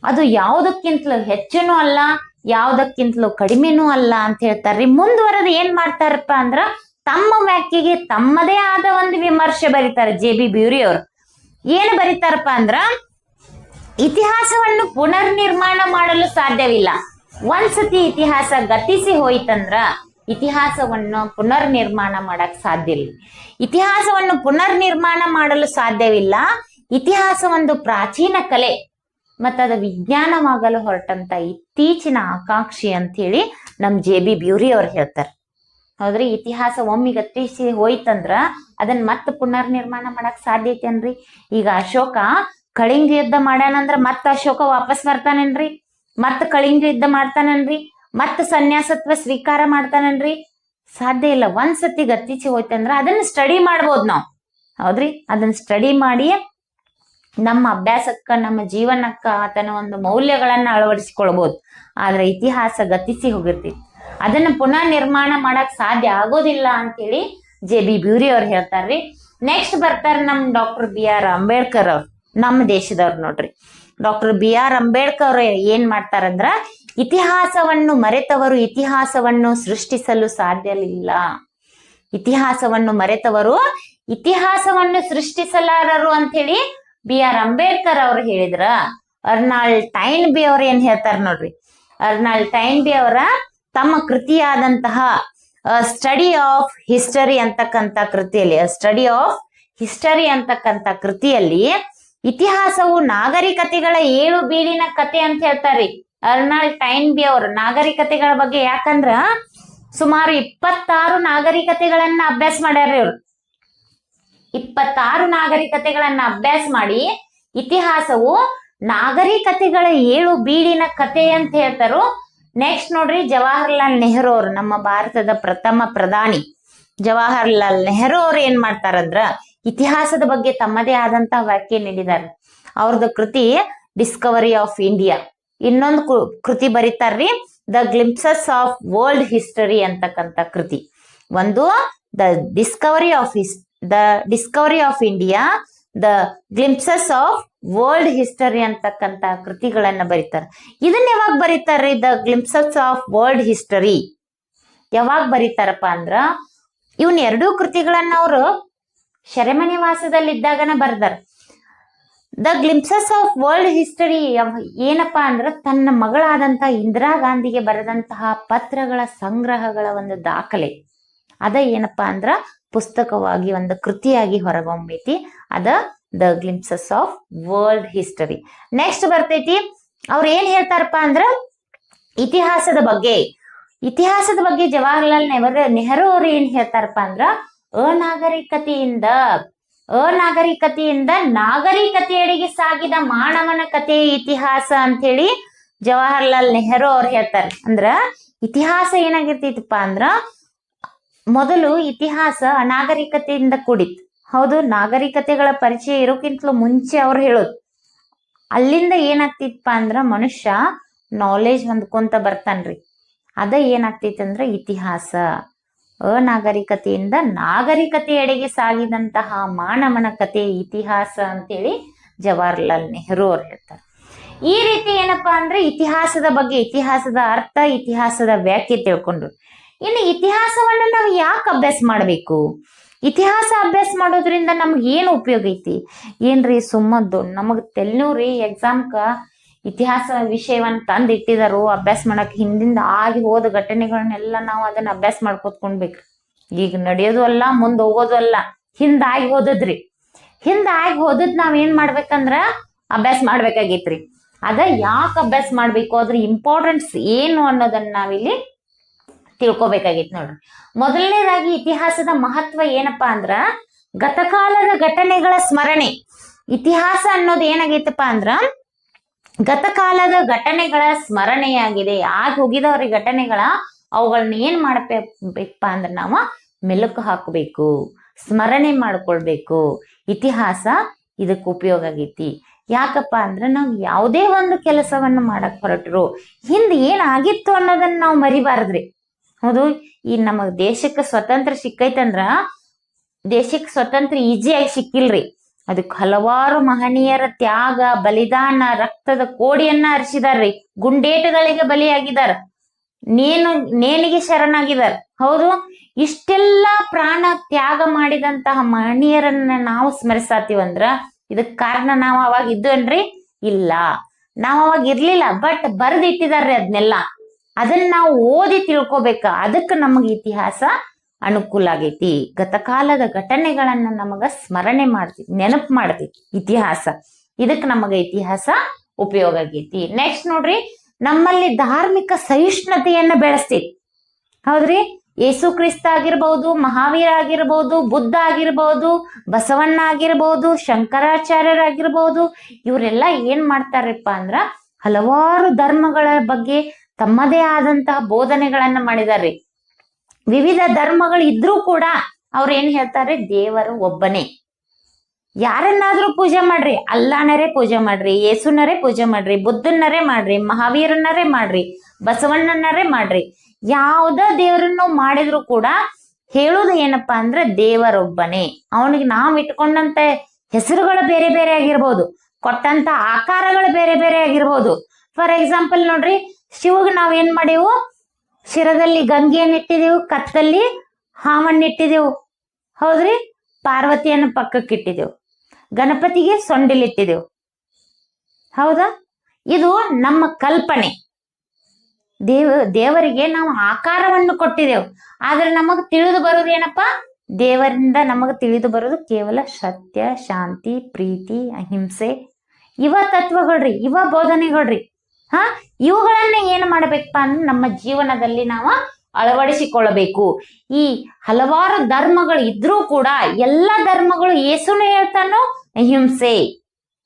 ಅದು ಯಾವುದಕ್ಕಿಂತಲೂ ಹೆಚ್ಚುನೂ ಅಲ್ಲ ಯಾವುದಕ್ಕಿಂತಲೂ ಕಡಿಮೆನೂ ಅಲ್ಲ ಅಂತ ಹೇಳ್ತಾರ್ರಿ. ಮುಂದುವರೆದು ಏನ್ ಮಾಡ್ತಾರಪ್ಪ ಅಂದ್ರ ತಮ್ಮ ವ್ಯಾಖ್ಯೆಗೆ ತಮ್ಮದೇ ಆದ ಒಂದು ವಿಮರ್ಶೆ ಬರೀತಾರೆ ಜೆ ಬಿ ಬ್ಯೂರಿ ಅವರು ಏನು ಬರೀತಾರಪ್ಪ ಅಂದ್ರ ಇತಿಹಾಸವನ್ನು ಪುನರ್ ನಿರ್ಮಾಣ ಮಾಡಲು ಸಾಧ್ಯವಿಲ್ಲ. ಒಂದ್ಸತಿ ಇತಿಹಾಸ ಗತಿಸಿ ಹೋಯ್ತಂದ್ರ ಇತಿಹಾಸವನ್ನು ಪುನರ್ ನಿರ್ಮಾಣ ಮಾಡಕ್ ಸಾಧ್ಯ ಇಲ್ಲ. ಇತಿಹಾಸವನ್ನು ಪುನರ್ ನಿರ್ಮಾಣ ಮಾಡಲು ಸಾಧ್ಯವಿಲ್ಲ. ಇತಿಹಾಸ ಒಂದು ಪ್ರಾಚೀನ ಕಲೆ. ಮತ್ತದ ವಿಜ್ಞಾನವಾಗಲು ಹೊರಟಂತ ಇತ್ತೀಚಿನ ಆಕಾಂಕ್ಷಿ ಅಂತ ಹೇಳಿ ನಮ್ ಜೆ ಬಿ ಬ್ಯೂರಿ ಅವ್ರು ಹೇಳ್ತಾರೆ. ಹೌದ್ರಿ, ಇತಿಹಾಸ ಒಮ್ಮಿಗೆ ತೀಸಿ ಹೋಯ್ತಂದ್ರ ಅದನ್ನ ಮತ್ತೆ ಪುನರ್ ನಿರ್ಮಾಣ ಮಾಡಕ್ ಸಾಧ್ಯ ಐತೇನ್ರಿ? ಈಗ ಅಶೋಕ ಕಳಿಂಗ ಯುದ್ಧ ಮಾಡ್ಯಾನಂದ್ರ ಮತ್ತ ಅಶೋಕ ವಾಪಸ್ ಬರ್ತಾನೇನ್ರಿ? ಮತ್ತ ಕಳಿಂಗ ಯುದ್ಧ ಮಾಡ್ತಾನನ್ರಿ? ಮತ್ತ ಸನ್ಯಾಸತ್ವ ಸ್ವೀಕಾರ ಮಾಡ್ತಾನನ್ರಿ? ಸಾಧ್ಯ ಇಲ್ಲ, ಒಂದ್ಸತಿ ಗತ್ತೀಚಿ ಹೋಯ್ತಂದ್ರ ಅದನ್ನ ಸ್ಟಡಿ ಮಾಡ್ಬೋದು ನಾವು. ಹೌದ್ರಿ, ಅದನ್ನ ಸ್ಟಡಿ ಮಾಡಿ ನಮ್ಮ ಅಭ್ಯಾಸಕ್ಕ, ನಮ್ಮ ಜೀವನಕ್ಕ ಆತನ ಒಂದು ಮೌಲ್ಯಗಳನ್ನ ಅಳವಡಿಸಿಕೊಳ್ಬಹುದು ಆದ್ರೆ ಇತಿಹಾಸ ಗತಿಸಿ ಹೋಗಿರ್ತೈತಿ ಅದನ್ನ ಪುನಃ ನಿರ್ಮಾಣ ಮಾಡಕ್ ಸಾಧ್ಯ ಆಗೋದಿಲ್ಲ ಅಂತೇಳಿ ಜೆ ಬಿ ಬ್ಯೂರಿ ಅವ್ರು ಹೇಳ್ತಾರ್ರಿ. ನೆಕ್ಸ್ಟ್ ಬರ್ತಾರ ನಮ್ ಡಾಕ್ಟರ್ ಬಿ ಆರ್ ಅಂಬೇಡ್ಕರ್ ಅವ್ರು. ನಮ್ಮ ದೇಶದವ್ರು ನೋಡ್ರಿ. ಡಾಕ್ಟರ್ ಬಿ ಆರ್ ಅಂಬೇಡ್ಕರ್ ಅವ್ರು ಏನ್ ಮಾಡ್ತಾರಂದ್ರ, ಇತಿಹಾಸವನ್ನು ಮರೆತವರು ಇತಿಹಾಸವನ್ನು ಸೃಷ್ಟಿಸಲು ಸಾಧ್ಯವಿಲ್ಲ ಇತಿಹಾಸವನ್ನು ಮರೆತವರು ಇತಿಹಾಸವನ್ನು ಸೃಷ್ಟಿಸಲಾರರು ಅಂತ ಹೇಳಿ ಬಿ ಆರ್ ಅಂಬೇಡ್ಕರ್ ಅವ್ರು ಹೇಳಿದ್ರ, ಅರ್ನಾಳ್ ಟೈನ್ ಬಿ ಅವ್ರ ಏನ್ ಹೇಳ್ತಾರ ನೋಡ್ರಿ. ಅರ್ನಾಳ್ ಟೈನ್ ಬಿ ಅವರ ತಮ್ಮ ಕೃತಿಯಾದಂತಹ ಸ್ಟಡಿ ಆಫ್ ಹಿಸ್ಟರಿ ಅಂತಕ್ಕಂತ ಕೃತಿಯಲ್ಲಿ ಸ್ಟಡಿ ಆಫ್ ಹಿಸ್ಟರಿ ಅಂತಕ್ಕಂತ ಕೃತಿಯಲ್ಲಿ ಇತಿಹಾಸವು ನಾಗರಿಕತೆಗಳ ಏಳು ಬೀಳಿನ ಕತೆ ಅಂತ ಹೇಳ್ತಾರ್ರಿ. ಅರ್ನಾಲ್ಡ್ ಟೈನ್ ಬಿ ಅವರು ನಾಗರಿಕತೆಗಳ ಬಗ್ಗೆ ಯಾಕಂದ್ರ ಸುಮಾರು ಇಪ್ಪತ್ತಾರು ನಾಗರಿಕತೆಗಳನ್ನ ಅಭ್ಯಾಸ ಮಾಡ್ಯಾರ್ರಿ ಅವ್ರು. ಇಪ್ಪತ್ತಾರು ನಾಗರಿಕತೆಗಳನ್ನ ಅಭ್ಯಾಸ ಮಾಡಿ ಇತಿಹಾಸವು ನಾಗರಿಕತೆಗಳ ಏಳು ಬೀಡಿನ ಕತೆ ಅಂತ ಹೇಳ್ತಾರೋ ನೆಕ್ಸ್ಟ್ ನೋಡ್ರಿ ಜವಾಹರ್ಲಾಲ್ ನೆಹರು ಅವರು, ನಮ್ಮ ಭಾರತದ ಪ್ರಥಮ ಪ್ರಧಾನಿ. ಜವಾಹರ್ಲಾಲ್ ನೆಹರು ಅವ್ರು ಏನ್ ಮಾಡ್ತಾರಂದ್ರ, ಇತಿಹಾಸದ ಬಗ್ಗೆ ತಮ್ಮದೇ ಆದಂತ ವ್ಯಾಖ್ಯೆ ನೀಡಿದ್ದಾರೆ ಅವ್ರದ್ದು ಕೃತಿ ಡಿಸ್ಕವರಿ ಆಫ್ ಇಂಡಿಯಾ ಇನ್ನೊಂದು ಕೃತಿ ಬರೀತಾರ್ರಿ the glimpses of world history ಅಂತಕ್ಕಂಥ ಕೃತಿ. ಒಂದು the discovery of the discovery of India the glimpses of world history ಅಂತಕ್ಕಂತ ಕೃತಿಗಳನ್ನ ಬರೀತಾರೆ. ಇದನ್ನ ಯಾವಾಗ ಬರೀತಾರ್ರಿ? The glimpses of world history ಯಾವಾಗ ಬರೀತಾರಪ್ಪ ಅಂದ್ರ, ಇವನ್ ಎರಡೂ ಕೃತಿಗಳನ್ನ ಅವರು ಶರಮಣಿವಾಸದಲ್ಲಿ ಇದ್ದಾಗನ ಬರ್ದಾರ. The glimpses of world history ಏನಪ್ಪಾ ಅಂದ್ರ, ತನ್ನ ಮಗಳಾದಂತಹ ಇಂದಿರಾ ಗಾಂಧಿಗೆ ಬರೆದಂತಹ ಪತ್ರಗಳ ಸಂಗ್ರಹಗಳ ಒಂದು ದಾಖಲೆ. ಅದ ಏನಪ್ಪಾ ಅಂದ್ರ ಪುಸ್ತಕವಾಗಿ ಒಂದು ಕೃತಿಯಾಗಿ ಹೊರಗೊಂಬೈತಿ. ಅದ the glimpses of world history. Next ಬರ್ತೈತಿ, ಅವ್ರು ಏನ್ ಹೇಳ್ತಾರಪ್ಪ ಅಂದ್ರ, ಇತಿಹಾಸದ ಬಗ್ಗೆ. ಇತಿಹಾಸದ ಬಗ್ಗೆ ಜವಾಹರ್ಲಾಲ್ ನೆಹರು ನೆಹರು ಅವ್ರು ಏನ್ ಹೇಳ್ತಾರಪ್ಪ ಅಂದ್ರ, ಅನಾಗರಿಕತೆಯಿಂದ ಅನಾಗರಿಕತೆಯಿಂದ ನಾಗರಿಕತೆಯಡೆಗೆ ಸಾಗಿದ ಮಾನವನ ಕಥೆ, ಇತಿಹಾಸ ಅಂತ ಹೇಳಿ ಜವಾಹರ್ಲಾಲ್ ನೆಹರು ಅವ್ರು ಹೇಳ್ತಾರೆ. ಅಂದ್ರ, ಇತಿಹಾಸ ಏನಾಗಿರ್ತೈತಪ್ಪ ಅಂದ್ರ ಮೊದಲು ಇತಿಹಾಸ ಅನಾಗರಿಕತೆಯಿಂದ ಕೂಡಿತ್ತು. ಹೌದು, ನಾಗರಿಕತೆಗಳ ಪರಿಚಯ ಇರೋಕ್ಕಿಂತಲೂ ಮುಂಚೆ ಅವ್ರು ಹೇಳೋದು. ಅಲ್ಲಿಂದ ಏನಾಗ್ತಿತ್ತಪ್ಪ ಅಂದ್ರ ಮನುಷ್ಯ ನಾಲೆಜ್ ಹೊಂದ್ಕೊಂತ ಬರ್ತಾನ್ರಿ. ಅದ ಏನಾಗ್ತೈತಿ ಅಂದ್ರ ಇತಿಹಾಸ. ಅನಾಗರಿಕತೆಯಿಂದ ನಾಗರಿಕತೆಯೆಡೆಗೆ ಸಾಗಿದಂತಹ ಮಾನವನ ಕತೆ ಇತಿಹಾಸ ಅಂತೇಳಿ ಜವಾಹರ್ಲಾಲ್ ನೆಹರು ಅವ್ರು ಹೇಳ್ತಾರೆ. ಈ ರೀತಿ ಏನಪ್ಪಾ ಅಂದ್ರೆ ಇತಿಹಾಸದ ಬಗ್ಗೆ, ಇತಿಹಾಸದ ಅರ್ಥ, ಇತಿಹಾಸದ ವ್ಯಾಖ್ಯೆ ತಿಳ್ಕೊಂಡು ಇನ್ನು ಇತಿಹಾಸವನ್ನು ನಾವು ಯಾಕೆ ಅಭ್ಯಾಸ ಮಾಡಬೇಕು? ಇತಿಹಾಸ ಅಭ್ಯಾಸ ಮಾಡೋದ್ರಿಂದ ನಮ್ಗೆ ಏನು ಉಪಯೋಗ ಐತಿ? ಏನ್ರಿ ಸುಮ್ಮದ್ದು? ನಮಗ್ ತೆಲ್ನೂರಿ ಎಕ್ಸಾಮ್ಕ ಇತಿಹಾಸ ವಿಷಯವನ್ನ ತಂದು ಇಟ್ಟಿದಾರು ಅಭ್ಯಾಸ ಮಾಡಕ್ ಹಿಂದಿಂದ ಆಗಿ ಹೋದ ಘಟನೆಗಳನ್ನೆಲ್ಲ ನಾವು ಅದನ್ನ ಅಭ್ಯಾಸ ಮಾಡ್ಕೊತ್ಕೊಂಡ್ಬೇಕ್ರಿ ಈಗ ನಡೆಯೋದು ಅಲ್ಲ, ಮುಂದೆ ಹೋಗೋದು ಅಲ್ಲ. ಹಿಂದಾಗಿ ಹೋದದ್ರಿ. ಹಿಂದಾಗಿ ಹೋದದ್ ನಾವ್ ಏನ್ ಮಾಡ್ಬೇಕಂದ್ರ ಅಭ್ಯಾಸ ಮಾಡ್ಬೇಕಾಗೈತ್ರಿ. ಅದ ಯಾಕೆ ಅಭ್ಯಾಸ ಮಾಡ್ಬೇಕು? ಅದ್ರ ಇಂಪಾರ್ಟೆನ್ಸ್ ಏನು ಅನ್ನೋದನ್ನ ನಾವಿಲ್ಲಿ ತಿಳ್ಕೊಬೇಕಾಗಿತ್ತು ನೋಡ್ರಿ. ಮೊದಲನೇದಾಗಿ ಇತಿಹಾಸದ ಮಹತ್ವ ಏನಪ್ಪಾ ಅಂದ್ರ, ಗತಕಾಲದ ಘಟನೆಗಳ ಸ್ಮರಣೆ. ಇತಿಹಾಸ ಅನ್ನೋದು ಏನಾಗೈತಪ್ಪ ಅಂದ್ರ, ಗತಕಾಲದ ಘಟನೆಗಳ ಸ್ಮರಣೆಯಾಗಿದೆ. ಆಗ ಹೋಗಿದವ್ರ ಘಟನೆಗಳ ಅವುಗಳನ್ನ ಏನ್ ಮಾಡಬೇಕಪ್ಪ ಅಂದ್ರೆ ನಾವು ಮೆಲುಕು ಹಾಕಬೇಕು, ಸ್ಮರಣೆ ಮಾಡ್ಕೊಳ್ಬೇಕು. ಇತಿಹಾಸ ಇದಕ್ಕೆ ಉಪಯೋಗ ಆಗೈತಿ. ಯಾಕಪ್ಪ ಅಂದ್ರೆ ನಾವು ಯಾವುದೇ ಒಂದು ಕೆಲಸವನ್ನು ಮಾಡಕ್ ಹೊರಟ್ರು, ಹಿಂದೆ ಏನಾಗಿತ್ತು ಅನ್ನೋದನ್ನ ನಾವು ಮರಿಬಾರ್ದ್ರಿ. ಹೌದು, ಈ ನಮ್ಮ ದೇಶಕ್ಕೆ ಸ್ವತಂತ್ರ ಸಿಕ್ಕೈತಂದ್ರ ದೇಶಕ್ಕೆ ಸ್ವತಂತ್ರ ಈಜಿಯಾಗಿ ಸಿಕ್ಕಿಲ್ರಿ. ಅದಕ್ಕೆ ಹಲವಾರು ಮಹನೀಯರ ತ್ಯಾಗ, ಬಲಿದಾನ, ರಕ್ತದ ಕೋಡಿಯನ್ನ ಹರಿಸಿದಾರ್ರಿ. ಗುಂಡೇಟುಗಳಿಗೆ ಬಲಿಯಾಗಿದಾರ. ನೇನು, ನೇಣಿಗೆ ಶರಣಾಗಿದಾರ. ಹೌದು, ಇಷ್ಟೆಲ್ಲ ಪ್ರಾಣ ತ್ಯಾಗ ಮಾಡಿದಂತಹ ಮಹನೀಯರನ್ನ ನಾವು ಸ್ಮರಿಸಾತೀವಂದ್ರ ಇದಕ್ ಕಾರಣ ನಾವು ಅವಾಗ ಇದ್ವೇನ್ರಿ ಇಲ್ಲ. ನಾವ್ ಅವಾಗ ಇರ್ಲಿಲ್ಲ ಬಟ್ ಬರ್ದಿಟ್ಟಿದಾರ್ರಿ ಅದನ್ನೆಲ್ಲ ಅದನ್ನ ನಾವು ಓದಿ ತಿಳ್ಕೊಬೇಕ. ಅದಕ್ಕೆ ನಮಗೆ ಇತಿಹಾಸ ಅನುಕೂಲ ಆಗೈತಿ. ಗತಕಾಲದ ಘಟನೆಗಳನ್ನ ನಮಗ ಸ್ಮರಣೆ ಮಾಡ್ತಿ, ನೆನಪು ಮಾಡ್ತಿ ಇತಿಹಾಸ. ಇದಕ್ಕೆ ನಮಗ ಇತಿಹಾಸ ಉಪಯೋಗ ಆಗೈತಿ. ನೆಕ್ಸ್ಟ್ ನೋಡ್ರಿ, ನಮ್ಮಲ್ಲಿ ಧಾರ್ಮಿಕ ಸಹಿಷ್ಣುತೆಯನ್ನ ಬೆಳೆಸ್ತೈತಿ ಹೌದ್ರಿ? ಯೇಸು ಕ್ರಿಸ್ತ ಆಗಿರ್ಬಹುದು ಮಹಾವೀರ ಆಗಿರ್ಬಹುದು ಬುದ್ಧ ಆಗಿರ್ಬಹುದು ಬಸವಣ್ಣ ಆಗಿರ್ಬಹುದು ಶಂಕರಾಚಾರ್ಯರಾಗಿರ್ಬಹುದು ಇವರೆಲ್ಲ ಏನ್ ಮಾಡ್ತಾರಪ್ಪ ಅಂದ್ರ ಹಲವಾರು ಧರ್ಮಗಳ ಬಗ್ಗೆ ತಮ್ಮದೇ ಆದಂತಹ ಬೋಧನೆಗಳನ್ನ ಮಾಡಿದಾರ್ರಿ. ವಿವಿಧ ಧರ್ಮಗಳು ಇದ್ರೂ ಕೂಡ ಅವ್ರು ಏನ್ ಹೇಳ್ತಾರೆ, ದೇವರು ಒಬ್ಬನೇ. ಯಾರನ್ನಾದ್ರೂ ಪೂಜೆ ಮಾಡ್ರಿ, ಅಲ್ಲಾನರೇ ಪೂಜೆ ಮಾಡ್ರಿ, ಯೇಸುನರೇ ಪೂಜೆ ಮಾಡ್ರಿ, ಬುದ್ಧನರೇ ಮಾಡ್ರಿ, ಮಹಾವೀರನರೇ ಮಾಡ್ರಿ, ಬಸವಣ್ಣನರೇ ಮಾಡ್ರಿ. ಯಾವ್ದ ದೇವರನ್ನು ಮಾಡಿದ್ರು ಕೂಡ ಹೇಳೋದು ಏನಪ್ಪಾ ಅಂದ್ರೆ ದೇವರೊಬ್ಬನೇ. ಅವನಿಗೆ ನಾವು ಇಟ್ಕೊಂಡಂತ ಹೆಸರುಗಳು ಬೇರೆ ಬೇರೆ ಆಗಿರ್ಬೋದು, ಕೊಟ್ಟಂತ ಆಕಾರಗಳು ಬೇರೆ ಬೇರೆ ಆಗಿರ್ಬೋದು. ಫಾರ್ ಎಕ್ಸಾಂಪಲ್ ನೋಡ್ರಿ ಶಿವಗ್ ನಾವ್ ಏನ್ ಮಾಡೇವು? ಶಿರದಲ್ಲಿ ಗಂಗೆಯನ್ನು ಇಟ್ಟಿದೆವು ಕತ್ತಲ್ಲಿ ಹಾವನ್ನು ಇಟ್ಟಿದೆವು. ಹೌದ್ರಿ? ಪಾರ್ವತಿಯನ್ನು ಪಕ್ಕಕ್ಕೆ ಇಟ್ಟಿದೆವು. ಗಣಪತಿಗೆ ಸೊಂಡಿಲಿಟ್ಟಿದೆವು ಹೌದಾ? ಇದು ನಮ್ಮ ಕಲ್ಪನೆ. ದೇವ, ದೇವರಿಗೆ ನಾವು ಆಕಾರವನ್ನು ಕೊಟ್ಟಿದೆವು. ಆದ್ರೆ ನಮಗೆ ತಿಳಿದು ಬರೋದು ಏನಪ್ಪ? ದೇವರಿಂದ ನಮಗೆ ತಿಳಿದು ಬರೋದು ಕೇವಲ ಸತ್ಯ, ಶಾಂತಿ, ಪ್ರೀತಿ, ಅಹಿಂಸೆ. ಇವ ತತ್ವಗಳ್ರಿ, ಇವ ಬೋಧನೆಗಳ್ರಿ. ಹಾ? ಇವುಗಳನ್ನ ಏನ್ ಮಾಡ್ಬೇಕಪ್ಪ ಅಂದ್ರೆ ನಮ್ಮ ಜೀವನದಲ್ಲಿ ನಾವು ಅಳವಡಿಸಿಕೊಳ್ಳಬೇಕು. ಈ ಹಲವಾರು ಧರ್ಮಗಳು ಇದ್ರೂ ಕೂಡ ಎಲ್ಲ ಧರ್ಮಗಳು ಏಸುನು ಹೇಳ್ತಾನೋ? ಅಹಿಂಸೆ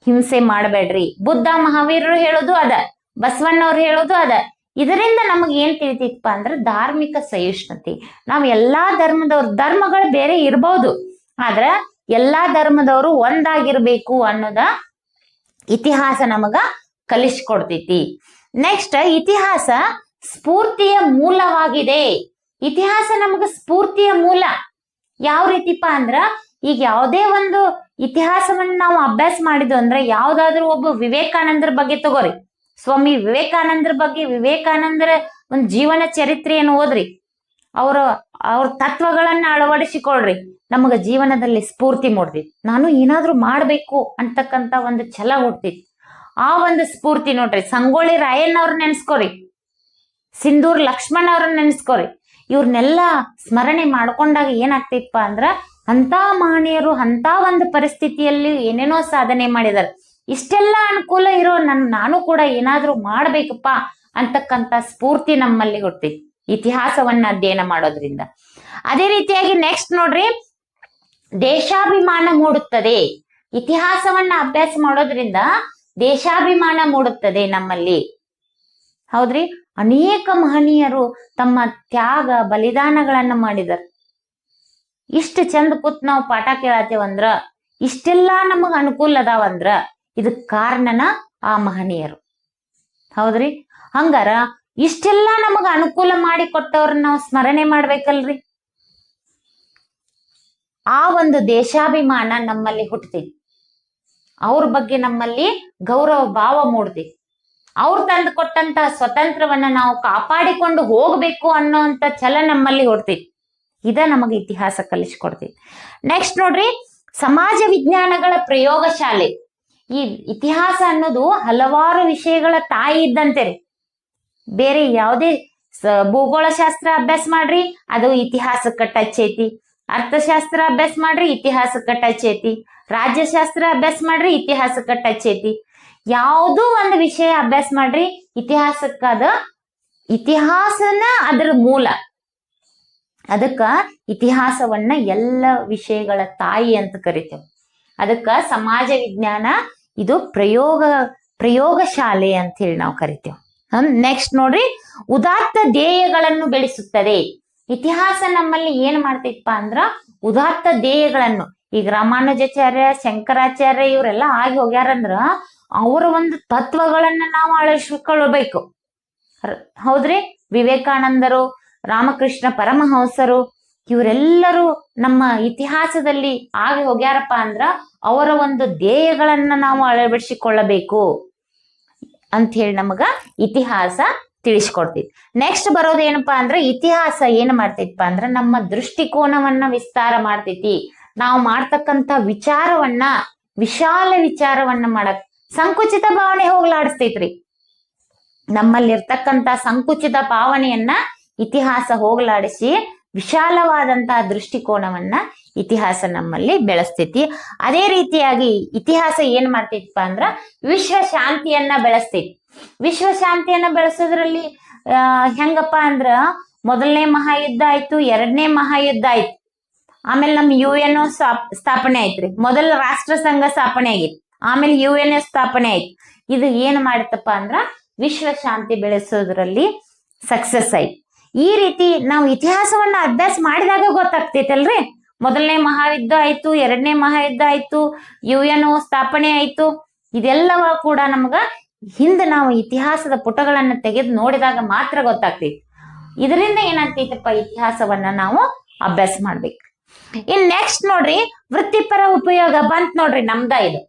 ಹಿಂಸೆ ಮಾಡಬೇಡ್ರಿ. ಬುದ್ಧ ಮಹಾವೀರರು ಹೇಳೋದು ಅದ. ಬಸವಣ್ಣವ್ರು ಹೇಳೋದು ಅದ. ಇದರಿಂದ ನಮಗೆ ಏನ್ ತಿಳಿತಿಪ್ಪ ಅಂದ್ರೆ ಧಾರ್ಮಿಕ ಸಹಿಷ್ಣುತೆ. ನಾವು ಎಲ್ಲಾ ಧರ್ಮದವ್ರ, ಧರ್ಮಗಳು ಬೇರೆ ಇರ್ಬೋದು. ಆದ್ರ ಎಲ್ಲಾ ಧರ್ಮದವರು ಒಂದಾಗಿರ್ಬೇಕು ಅನ್ನೋದ ಇತಿಹಾಸ ನಮಗ ಕಲಿಸ್ಕೊಡ್ತೈತಿ. ನೆಕ್ಸ್ಟ್ ಇತಿಹಾಸ ಸ್ಫೂರ್ತಿಯ ಮೂಲವಾಗಿದೆ. ಇತಿಹಾಸ ನಮಗ ಸ್ಫೂರ್ತಿಯ ಮೂಲ. ಯಾವ ರೀತಿಪಾ ಅಂದ್ರ, ಈಗ ಯಾವುದೇ ಒಂದು ಇತಿಹಾಸವನ್ನ ನಾವು ಅಭ್ಯಾಸ ಮಾಡಿದ್ವು ಅಂದ್ರೆ, ಯಾವ್ದಾದ್ರು ಒಬ್ಬ ವಿವೇಕಾನಂದರ ಬಗ್ಗೆ ತಗೋರಿ. ಸ್ವಾಮಿ ವಿವೇಕಾನಂದರ ಬಗ್ಗೆ, ವಿವೇಕಾನಂದರ ಒಂದು ಜೀವನ ಚರಿತ್ರೆಯನ್ನು ಓದ್ರಿ. ಅವರ, ಅವ್ರ ತತ್ವಗಳನ್ನ ಅಳವಡಿಸಿಕೊಳ್ರಿ. ನಮಗ ಜೀವನದಲ್ಲಿ ಸ್ಫೂರ್ತಿ ಮೂಡ್ತಿತ್ತು ನಾನು ಏನಾದ್ರೂ ಮಾಡ್ಬೇಕು ಅಂತಕ್ಕಂತ ಒಂದು ಛಲ ಹುಡ್ತೈತಿ ಆ ಒಂದು ಸ್ಫೂರ್ತಿ ನೋಡ್ರಿ. ಸಂಗೊಳ್ಳಿ ರಾಯಣ್ಣ ಅವ್ರ ನೆನ್ಸ್ಕೊರಿ. ಸಿಂಧೂರ್ ಲಕ್ಷ್ಮಣ್ ಅವ್ರನ್ನ ನೆನ್ಸ್ಕೊರಿ. ಇವ್ರನ್ನೆಲ್ಲ ಸ್ಮರಣೆ ಮಾಡ್ಕೊಂಡಾಗ ಏನಾಗ್ತಿತ್ಪ ಅಂದ್ರ ಅಂತ ಮಹನೀಯರು ಅಂತ ಒಂದು ಪರಿಸ್ಥಿತಿಯಲ್ಲಿ ಏನೇನೋ ಸಾಧನೆ ಮಾಡಿದಾರೆ. ಇಷ್ಟೆಲ್ಲ ಅನುಕೂಲ ಇರೋ ನನ್ ನಾನು ಕೂಡ ಏನಾದ್ರೂ ಮಾಡ್ಬೇಕಪ್ಪ ಅಂತಕ್ಕಂತ ಸ್ಫೂರ್ತಿ ನಮ್ಮಲ್ಲಿ ಹುಡ್ತೈತಿ ಇತಿಹಾಸವನ್ನ ಅಧ್ಯಯನ ಮಾಡೋದ್ರಿಂದ. ಅದೇ ರೀತಿಯಾಗಿ ನೆಕ್ಸ್ಟ್ ನೋಡ್ರಿ. ದೇಶಾಭಿಮಾನ ಮೂಡುತ್ತದೆ. ಇತಿಹಾಸವನ್ನ ಅಭ್ಯಾಸ ಮಾಡೋದ್ರಿಂದ ದೇಶಾಭಿಮಾನ ಮೂಡುತ್ತದೆ ನಮ್ಮಲ್ಲಿ. ಹೌದ್ರಿ? ಅನೇಕ ಮಹನೀಯರು ತಮ್ಮ ತ್ಯಾಗ, ಬಲಿದಾನಗಳನ್ನ ಮಾಡಿದರು ಇಷ್ಟು ಚಂದ ಕೂತ್ ನಾವು ಪಾಠ ಕೇಳತ್ತೇವಂದ್ರ, ಇಷ್ಟೆಲ್ಲಾ ನಮಗ ಅನುಕೂಲ ಅದಾವಂದ್ರ ಇದಕ್ ಕಾರಣನ ಆ ಮಹನೀಯರು. ಹೌದ್ರಿ? ಹಂಗಾರ ಇಷ್ಟೆಲ್ಲಾ ನಮಗ ಅನುಕೂಲ ಮಾಡಿ ಕೊಟ್ಟವ್ರನ್ನ ನಾವು ಸ್ಮರಣೆ ಮಾಡ್ಬೇಕಲ್ರಿ? ಆ ಒಂದು ದೇಶಾಭಿಮಾನ ನಮ್ಮಲ್ಲಿ ಹುಟ್ಟತೈತಿ ಅವ್ರ ಬಗ್ಗೆ ನಮ್ಮಲ್ಲಿ ಗೌರವ, ಭಾವ ಮೂಡ್ತೈತಿ ಅವ್ರು ತಂದು ಕೊಟ್ಟಂತ ಸ್ವತಂತ್ರವನ್ನ ನಾವು ಕಾಪಾಡಿಕೊಂಡು ಹೋಗ್ಬೇಕು ಅನ್ನೋಂತ ಛಲ ನಮ್ಮಲ್ಲಿ ಹೊಡ್ತೈತಿ ಇದ ನಮಗೆ ಇತಿಹಾಸ ಕಲಿಸ್ಕೊಡ್ತೈತಿ ನೆಕ್ಸ್ಟ್ ನೋಡ್ರಿ, ಸಮಾಜ ವಿಜ್ಞಾನಗಳ ಪ್ರಯೋಗಶಾಲೆ ಈ ಇತಿಹಾಸ ಅನ್ನೋದು ಹಲವಾರು ವಿಷಯಗಳ ತಾಯಿ ಇದ್ದಂತೆ ರೀ. ಬೇರೆ ಯಾವುದೇ ಭೂಗೋಳ ಭೂಗೋಳಶಾಸ್ತ್ರ ಅಭ್ಯಾಸ ಮಾಡ್ರಿ, ಅದು ಇತಿಹಾಸಕ್ಕೆ ಟಚ್ ಐತಿ. ಅರ್ಥಶಾಸ್ತ್ರ ಅಭ್ಯಾಸ ಮಾಡ್ರಿ, ಇತಿಹಾಸಕ್ಕೆ ಟಚ್ ಐತಿ. ರಾಜ್ಯಶಾಸ್ತ್ರ ಅಭ್ಯಾಸ ಮಾಡ್ರಿ, ಇತಿಹಾಸಕ್ಕ ಟಚ್ ಐತಿ. ಯಾವುದೋ ಒಂದು ವಿಷಯ ಅಭ್ಯಾಸ ಮಾಡ್ರಿ, ಇತಿಹಾಸಕ್ಕದ, ಇತಿಹಾಸನ ಅದರ ಮೂಲ. ಅದಕ್ಕ ಇತಿಹಾಸವನ್ನ ಎಲ್ಲ ವಿಷಯಗಳ ತಾಯಿ ಅಂತ ಕರಿತೇವೆ. ಅದಕ್ಕ ಸಮಾಜ ವಿಜ್ಞಾನ, ಇದು ಪ್ರಯೋಗ ಪ್ರಯೋಗ ಶಾಲೆ ಅಂತ ಹೇಳಿ ನಾವು ಕರಿತೇವೆ. ನೆಕ್ಸ್ಟ್ ನೋಡ್ರಿ, ಉದಾತ್ತ ಧ್ಯೇಯಗಳನ್ನು ಬೆಳೆಸುತ್ತದೆ. ಇತಿಹಾಸ ನಮ್ಮಲ್ಲಿ ಏನ್ ಮಾಡ್ತೈತಪ್ಪ ಅಂದ್ರ, ಉದಾತ್ತ ಧ್ಯೇಯಗಳನ್ನು. ಈಗ ರಾಮಾನುಜಾಚಾರ್ಯ ಶಂಕರಾಚಾರ್ಯ ಇವರೆಲ್ಲ ಆಗಿ ಹೋಗ್ಯಾರಂದ್ರ ಅವರ ಒಂದು ತತ್ವಗಳನ್ನ ನಾವು ಅಳಿಸ್ಕೊಳ್ಬೇಕು ಹೌದ್ರಿ? ವಿವೇಕಾನಂದರು, ರಾಮಕೃಷ್ಣ ಪರಮಹಂಸರು ಇವರೆಲ್ಲರೂ ನಮ್ಮ ಇತಿಹಾಸದಲ್ಲಿ ಆಗಿ ಹೋಗ್ಯಾರಪ್ಪ ಅಂದ್ರ ಅವರ ಒಂದು ಧ್ಯೇಯಗಳನ್ನ ನಾವು ಅಳವಡಿಸಿಕೊಳ್ಳಬೇಕು ಅಂತ ಹೇಳಿ ನಮಗ ಇತಿಹಾಸ ತಿಳಿಸ್ಕೊಡ್ತೈತಿ. ನೆಕ್ಸ್ಟ್ ಬರೋದು ಏನಪ್ಪಾ ಅಂದ್ರೆ ಇತಿಹಾಸ ಏನ್ ಮಾಡ್ತೈತಪ್ಪ ಅಂದ್ರ ನಮ್ಮ ದೃಷ್ಟಿಕೋನವನ್ನ ವಿಸ್ತಾರ ಮಾಡ್ತೈತಿ. ನಾವು ಮಾಡ್ತಕ್ಕಂಥ ವಿಚಾರವನ್ನ, ವಿಶಾಲ ವಿಚಾರವನ್ನ ಮಾಡಕ್ ಸಂಕುಚಿತ ಭಾವನೆ ಹೋಗ್ಲಾಡಿಸ್ತೈತ್ರಿ. ನಮ್ಮಲ್ಲಿರ್ತಕ್ಕಂಥ ಸಂಕುಚಿತ ಭಾವನೆಯನ್ನ ಇತಿಹಾಸ ಹೋಗಲಾಡಿಸಿ ವಿಶಾಲವಾದಂತಹ ದೃಷ್ಟಿಕೋನವನ್ನ ಇತಿಹಾಸ ನಮ್ಮಲ್ಲಿ ಬೆಳೆಸ್ತೈತಿ. ಅದೇ ರೀತಿಯಾಗಿ ಇತಿಹಾಸ ಏನ್ ಮಾಡ್ತೈತಪ್ಪ ಅಂದ್ರ ವಿಶ್ವ ಶಾಂತಿಯನ್ನ ಬೆಳೆಸ್ತೈತಿ. ವಿಶ್ವ ಶಾಂತಿಯನ್ನ ಬೆಳೆಸೋದ್ರಲ್ಲಿ ಹೆಂಗಪ್ಪ ಅಂದ್ರ ಮೊದಲನೇ ಮಹಾಯುದ್ಧ ಆಯ್ತು, ಎರಡನೇ ಮಹಾಯುದ್ಧ ಆಯ್ತು. ಆಮೇಲೆ ನಮ್ ಯು ಎನ್ ಸ್ಥಾಪನೆ ಆಯ್ತ್ರಿ. ಮೊದಲ ರಾಷ್ಟ್ರ ಸಂಘ ಸ್ಥಾಪನೆ ಆಗಿತ್ತು. ಆಮೇಲೆ ಯು ಎನ್ ಸ್ಥಾಪನೆ ಆಯ್ತು. ಇದು ಏನ್ ಮಾಡುತ್ತಪ್ಪ ಅಂದ್ರ ವಿಶ್ವ ಶಾಂತಿ ಬೆಳೆಸೋದ್ರಲ್ಲಿ ಸಕ್ಸಸ್ ಆಯ್ತು. ಈ ರೀತಿ ನಾವು ಇತಿಹಾಸವನ್ನ ಅಭ್ಯಾಸ ಮಾಡಿದಾಗ ಗೊತ್ತಾಗ್ತೈತಲ್ರಿ? ಮೊದಲನೇ ಮಹಾಯುದ್ಧ ಆಯ್ತು, ಎರಡನೇ ಮಹಾಯುದ್ಧ ಆಯ್ತು ಯು ಎನ್ ಸ್ಥಾಪನೆ ಆಯ್ತು. ಇದೆಲ್ಲವ ಕೂಡ ನಮ್ಗ ಹಿಂದೆ ನಾವು ಇತಿಹಾಸದ ಪುಟಗಳನ್ನ ತೆಗೆದು ನೋಡಿದಾಗ ಮಾತ್ರ ಗೊತ್ತಾಗ್ತೈತಿ. ಇದರಿಂದ ಏನಾಗ್ತೈತಪ್ಪ ಇತಿಹಾಸವನ್ನ ನಾವು ಅಭ್ಯಾಸ ಮಾಡ್ಬೇಕು. ಇನ್ ನೆಕ್ಸ್ಟ್ ನೋಡ್ರಿ, ವೃತ್ತಿಪರ ಉಪಯೋಗ ಬಂತ್ ನೋಡ್ರಿ ನಮ್ದ ಇದು.